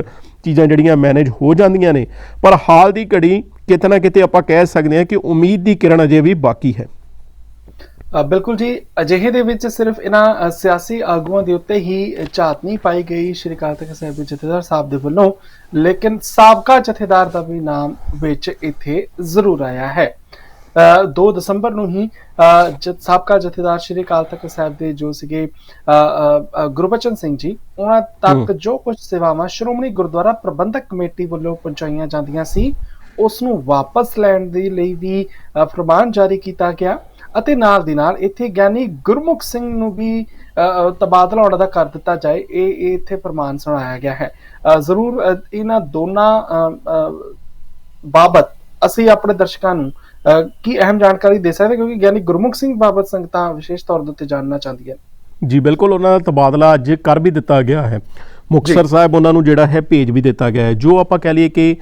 ਚੀਜ਼ਾਂ ਜਿਹੜੀਆਂ ਮੈਨੇਜ ਹੋ ਜਾਂਦੀਆਂ ਨੇ। ਪਰ ਹਾਲ ਦੀ ਘੜੀ ਕਿਤੇ ਨਾ ਕਿਤੇ ਆਪਾਂ ਕਹਿ ਸਕਦੇ ਹਾਂ ਕਿ ਉਮੀਦ ਦੀ ਕਿਰਨ ਅਜੇ ਵੀ ਬਾਕੀ ਹੈ। ਬਿਲਕੁਲ ਜੀ ਅਜਿਹੇ ਦੇ ਵਿੱਚ ਸਿਰਫ ਇਹਨਾਂ ਸਿਆਸੀ ਆਗੂਆਂ ਦੇ ਉੱਤੇ ਹੀ ਝਾਤ ਨਹੀਂ ਪਾਈ ਗਈ ਸ਼੍ਰੀ ਅਕਾਲ ਤਖਤ ਸਾਹਿਬ ਦੇ ਜਥੇਦਾਰ ਸਾਹਿਬ ਦੇ ਵੱਲੋਂ ਲੇਕਿਨ ਸਾਬਕਾ ਜਥੇਦਾਰ ਦਾ ਵੀ ਨਾਮ ਵਿੱਚ ਇੱਥੇ ਜ਼ਰੂਰ ਆਇਆ ਹੈ। ਅ, 2 ਦਸੰਬਰ ਨੂੰ ਹੀ ਜਦ ਸਾਬਕਾ ਜਥੇਦਾਰ ਸ਼੍ਰੀ ਅਕਾਲ ਤਖਤ ਸਾਹਿਬ ਦੇ ਜੋ ਸੀਗੇ ਗੁਰਬਚਨ ਸਿੰਘ ਜੀ ਉਹਨਾਂ ਤੱਕ ਜੋ ਕੁਝ ਸੇਵਾਵਾਂ ਸ਼੍ਰੋਮਣੀ ਗੁਰਦੁਆਰਾ ਪ੍ਰਬੰਧਕ ਕਮੇਟੀ ਵੱਲੋਂ ਪਹੁੰਚਾਈਆਂ ਜਾਂਦੀਆਂ ਸੀ ਉਸ ਨੂੰ ਵਾਪਸ ਲੈਣ ਦੇ ਲਈ ਵੀ ਫਰਮਾਨ ਜਾਰੀ ਕੀਤਾ ਗਿਆ। ਅਤੇ ਨਾਲ ਦੀ ਨਾਲ ਇੱਥੇ ਗਿਆਨੀ ਗੁਰਮੁਖ ਸਿੰਘ ਨੂੰ ਵੀ ਤਬਾਦਲਾ ਉਹਨਾਂ ਦਾ ਕਰ ਦਿੱਤਾ ਜਾਏ ਇਹ ਇੱਥੇ ਫਰਮਾਨ ਸੁਣਾਇਆ ਗਿਆ ਹੈ। ਜ਼ਰੂਰ ਇਹਨਾਂ ਦੋਨਾਂ ਬਾਬਤ ਅਸੀਂ ਆਪਣੇ ਦਰਸ਼ਕਾਂ ਨੂੰ ਅ, ਕੀ ਅਹਿਮ ਜਾਣਕਾਰੀ ਦੇ ਸਕਦੇ? ਕਿਉਂਕਿ ਗਿਆਨੀ ਗੁਰਮੁਖ ਸਿੰਘ ਬਾਬਤ ਸੰਗਤਾਂ ਵਿਸ਼ੇਸ਼ ਤੌਰ ਦੇ ਉੱਤੇ ਜਾਣਨਾ ਚਾਹੁੰਦੀਆਂ ਜੀ ਬਿਲਕੁਲ ਉਹਨਾਂ ਦਾ ਤਬਾਦਲਾ ਅੱਜ ਕਰ ਵੀ ਦਿੱਤਾ ਗਿਆ ਹੈ। ਮੁਕਤਸਰ ਸਾਹਿਬ ਉਹਨਾਂ ਨੂੰ ਜਿਹੜਾ ਹੈ ਭੇਜ ਵੀ ਦਿੱਤਾ ਗਿਆ ਹੈ। ਜੋ ਆਪਾਂ ਕਹਿ ਲਈਏ ਕਿ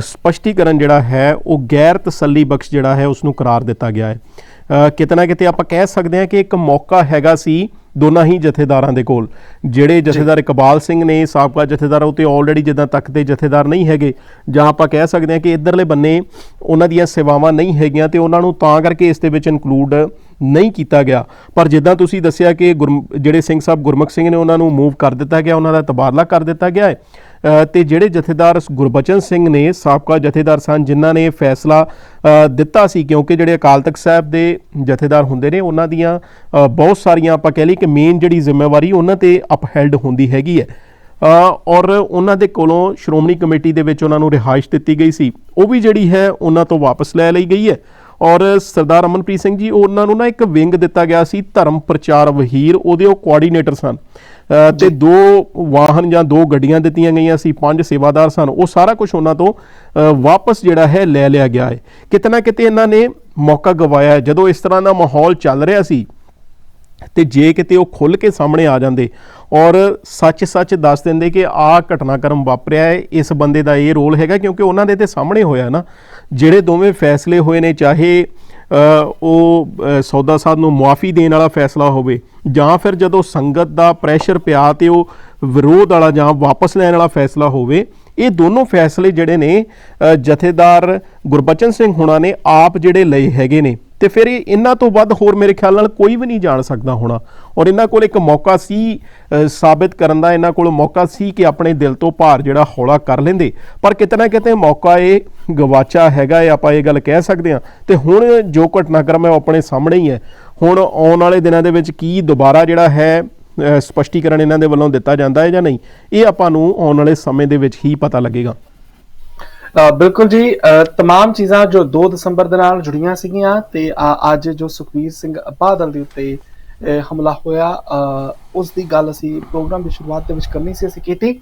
ਸਪਸ਼ਟੀਕਰਨ ਜਿਹੜਾ ਹੈ ਉਹ ਗੈਰ ਤਸੱਲੀ ਬਖਸ਼ ਜਿਹੜਾ ਹੈ ਉਸ ਨੂੰ ਕਰਾਰ ਦਿੱਤਾ ਗਿਆ ਹੈ। ਅ, ਕਿਤੇ ਨਾ ਕਿਤੇ ਆਪਾਂ ਕਹਿ ਸਕਦੇ ਹਾਂ ਕਿ ਇੱਕ ਮੌਕਾ ਹੈਗਾ ਸੀ ਦੋਨਾਂ ਹੀ ਜਥੇਦਾਰਾਂ ਦੇ ਕੋਲ। ਜਿਹੜੇ ਜਥੇਦਾਰ ਇਕਬਾਲ ਸਿੰਘ ਨੇ ਸਾਬਕਾ ਜਥੇਦਾਰ ਉਹ ਤੇ ਆਲਰੇਡੀ ਜਿੱਦਾਂ ਤੱਕ ਦੇ ਜਥੇਦਾਰ ਨਹੀਂ ਹੈਗੇ ਜਾਂ ਆਪਾਂ ਕਹਿ ਸਕਦੇ ਹਾਂ ਕਿ ਇਧਰਲੇ ਬੰਨੇ ਉਹਨਾਂ ਦੀਆਂ ਸੇਵਾਵਾਂ ਨਹੀਂ ਹੈਗੀਆਂ ਤੇ ਉਹਨਾਂ ਨੂੰ ਤਾਂ ਕਰਕੇ ਇਸ ਦੇ ਵਿੱਚ ਇਨਕਲੂਡ ਨਹੀਂ ਕੀਤਾ ਗਿਆ। ਪਰ ਜਿੱਦਾਂ ਤੁਸੀਂ ਦੱਸਿਆ ਕਿ ਜਿਹੜੇ ਸਿੰਘ ਸਾਹਿਬ ਗੁਰਮੁਖ ਸਿੰਘ ਨੇ ਉਹਨਾਂ ਨੂੰ ਮੂਵ ਕਰ ਦਿੱਤਾ ਗਿਆ ਉਹਨਾਂ ਦਾ ਤਬਾਦਲਾ ਕਰ ਦਿੱਤਾ ਗਿਆ ਹੈ ਤੇ ਜਿਹੜੇ ਜਥੇਦਾਰ ਗੁਰਬਚਨ ਸਿੰਘ ਨੇ, ਸਾਬਕਾ ਜਥੇਦਾਰ ਸਨ, ਜਿਨ੍ਹਾਂ ਨੇ ਫੈਸਲਾ ਦਿੱਤਾ ਸੀ, ਕਿਉਂਕਿ ਜਿਹੜੇ ਅਕਾਲ ਤਖਤ ਸਾਹਿਬ ਦੇ ਜਥੇਦਾਰ ਹੁੰਦੇ ਨੇ, ਉਹਨਾਂ ਦੀਆਂ ਬਹੁਤ ਸਾਰੀਆਂ ਆਪਾਂ ਕਹਿ ਲਈ ਕਿ ਮੇਨ ਜਿਹੜੀ ਜ਼ਿੰਮੇਵਾਰੀ ਉਹਨਾਂ ਤੇ ਅਪਹੈਲਡ ਹੁੰਦੀ ਹੈਗੀ ਹੈ। ਔਰ ਉਹਨਾਂ ਦੇ ਕੋਲੋਂ ਸ਼੍ਰੋਮਣੀ ਕਮੇਟੀ ਦੇ ਵਿੱਚ ਉਹਨਾਂ ਨੂੰ ਰਿਹਾਇਸ਼ ਦਿੱਤੀ ਗਈ ਸੀ। ਉਹ ਵੀ ਜਿਹੜੀ ਹੈ, ਉਹਨਾਂ ਤੋਂ ਵਾਪਸ ਲੈ ਲਈ ਗਈ ਹੈ। ਔਰ ਸਰਦਾਰ ਅਮਨਪ੍ਰੀਤ ਸਿੰਘ ਜੀ ਉਹਨਾਂ ਨੂੰ ਨਾ ਇੱਕ ਵਿੰਗ ਦਿੱਤਾ ਗਿਆ ਸੀ ਧਰਮ ਪ੍ਰਚਾਰ ਵਹੀਰ ਉਹਦੇ ਉਹ ਕੋਆਰਡੀਨੇਟਰ ਸਨ। ਤੇ ਦੋ ਵਾਹਨ ਜਾਂ ਦੋ ਗੱਡੀਆਂ ਦਿੱਤੀਆਂ ਗਈਆਂ ਸੀ ਪੰਜ ਸੇਵਾਦਾਰ ਸਨ। ਉਹ ਸਾਰਾ ਕੁਝ ਉਹਨਾਂ ਤੋਂ ਵਾਪਸ ਜਿਹੜਾ ਹੈ ਲੈ ਲਿਆ ਗਿਆ ਹੈ। ਕਿਤੇ ਨਾ ਕਿਤੇ ਇਹਨਾਂ ਨੇ ਮੌਕਾ ਗਵਾਇਆ। ਜਦੋਂ ਇਸ ਤਰ੍ਹਾਂ ਦਾ ਮਾਹੌਲ ਚੱਲ ਰਿਹਾ ਸੀ ਤੇ ਜੇ ਕਿਤੇ ਉਹ ਖੁੱਲ ਕੇ ਸਾਹਮਣੇ ਆ ਜਾਂਦੇ ਔਰ ਸੱਚ-ਸੱਚ ਦੱਸ ਦਿੰਦੇ ਕਿ ਆਹ ਘਟਨਾਕ੍ਰਮ ਵਾਪਰਿਆ ਹੈ ਇਸ ਬੰਦੇ ਦਾ ਇਹ ਰੋਲ ਹੈਗਾ ਕਿਉਂਕਿ ਉਹਨਾਂ ਦੇ ਤੇ ਸਾਹਮਣੇ ਹੋਇਆ ਨਾ। ਜਿਹੜੇ ਦੋਵੇਂ ਫੈਸਲੇ ਹੋਏ ਨੇ, ਚਾਹੇ ਉਹ ਸੌਦਾ ਸਾਹਿਬ ਨੂੰ ਮੁਆਫੀ ਦੇਣ ਵਾਲਾ ਫੈਸਲਾ ਹੋਵੇ, ਜਾਂ ਫਿਰ ਜਦੋਂ ਸੰਗਤ ਦਾ ਪ੍ਰੈਸ਼ਰ ਪਿਆ ਤੇ ਉਹ ਵਿਰੋਧ ਵਾਲਾ ਜਾਂ ਵਾਪਸ ਲੈਣ ਵਾਲਾ ਫੈਸਲਾ ਹੋਵੇ, ਇਹ ਦੋਨੋਂ ਫੈਸਲੇ ਜਿਹੜੇ ਨੇ ਜਥੇਦਾਰ ਗੁਰਬਚਨ ਸਿੰਘ ਹੁਣਾਂ ਨੇ ਆਪ ਜਿਹੜੇ ਲਏ ਹੈਗੇ ਨੇ। ਤੇ ਫਿਰ ਇਹ ਇਹਨਾਂ ਤੋਂ ਵੱਧ ਹੋਰ ਮੇਰੇ ਖਿਆਲ ਨਾਲ ਕੋਈ ਵੀ ਨਹੀਂ ਜਾਣ ਸਕਦਾ ਹੋਣਾ। ਔਰ ਇਹਨਾਂ ਕੋਲ ਇੱਕ ਮੌਕਾ ਸੀ ਸਾਬਿਤ ਕਰਨ ਦਾ ਇਹਨਾਂ ਕੋਲ ਮੌਕਾ ਸੀ ਕਿ ਆਪਣੇ ਦਿਲ ਤੋਂ ਭਾਰ ਜਿਹੜਾ ਹੌਲਾ ਕਰ ਲੈਂਦੇ। ਪਰ ਕਿਤੇ ਨਾ ਕਿਤੇ ਮੌਕਾ ਇਹ ਗਵਾਚਾ ਹੈਗਾ ਇਹ ਆਪਾਂ ਇਹ ਗੱਲ ਕਹਿ ਸਕਦੇ ਹਾਂ। ਤੇ ਹੁਣ ਜੋ ਘਟਨਾਕ੍ਰਮ ਹੈ ਉਹ ਆਪਣੇ ਸਾਹਮਣੇ ਹੀ ਹੈ। ਹੁਣ ਆਉਣ ਵਾਲੇ ਦਿਨਾਂ ਦੇ ਵਿੱਚ ਕੀ ਦੁਬਾਰਾ ਜਿਹੜਾ ਹੈ ਅ, ਸਪਸ਼ਟੀਕਰਨ ਇਹਨਾਂ ਦੇ ਵੱਲੋਂ ਦਿੱਤਾ ਜਾਂਦਾ ਹੈ ਜਾਂ ਨਹੀਂ ਇਹ ਆਪਾਂ ਨੂੰ ਆਉਣ ਵਾਲੇ ਸਮੇਂ ਦੇ ਵਿੱਚ ਹੀ ਪਤਾ ਲੱਗੇਗਾ। ਬਿਲਕੁਲ ਜੀ ਅ, तमाम ਚੀਜ਼ਾਂ ਜੋ 2 ਦਸੰਬਰ ਦੇ ਨਾਲ ਜੁੜੀਆਂ ਸੀਗੀਆਂ ਤੇ ਅ, ਅੱਜ ਜੋ ਸੁਖਵੀਰ ਸਿੰਘ ਬਾਦਲ ਦੇ ਉੱਤੇ ਅ, ਹਮਲਾ ਹੋਇਆ ਅ, ਉਸ ਦੀ ਗੱਲ ਅਸੀਂ ਪ੍ਰੋਗਰਾਮ ਦੀ ਸ਼ੁਰੂਆਤ ਦੇ ਵਿੱਚ ਕਰਨੀ ਸੀ ਅਸੀਂ ਕੀਤੀ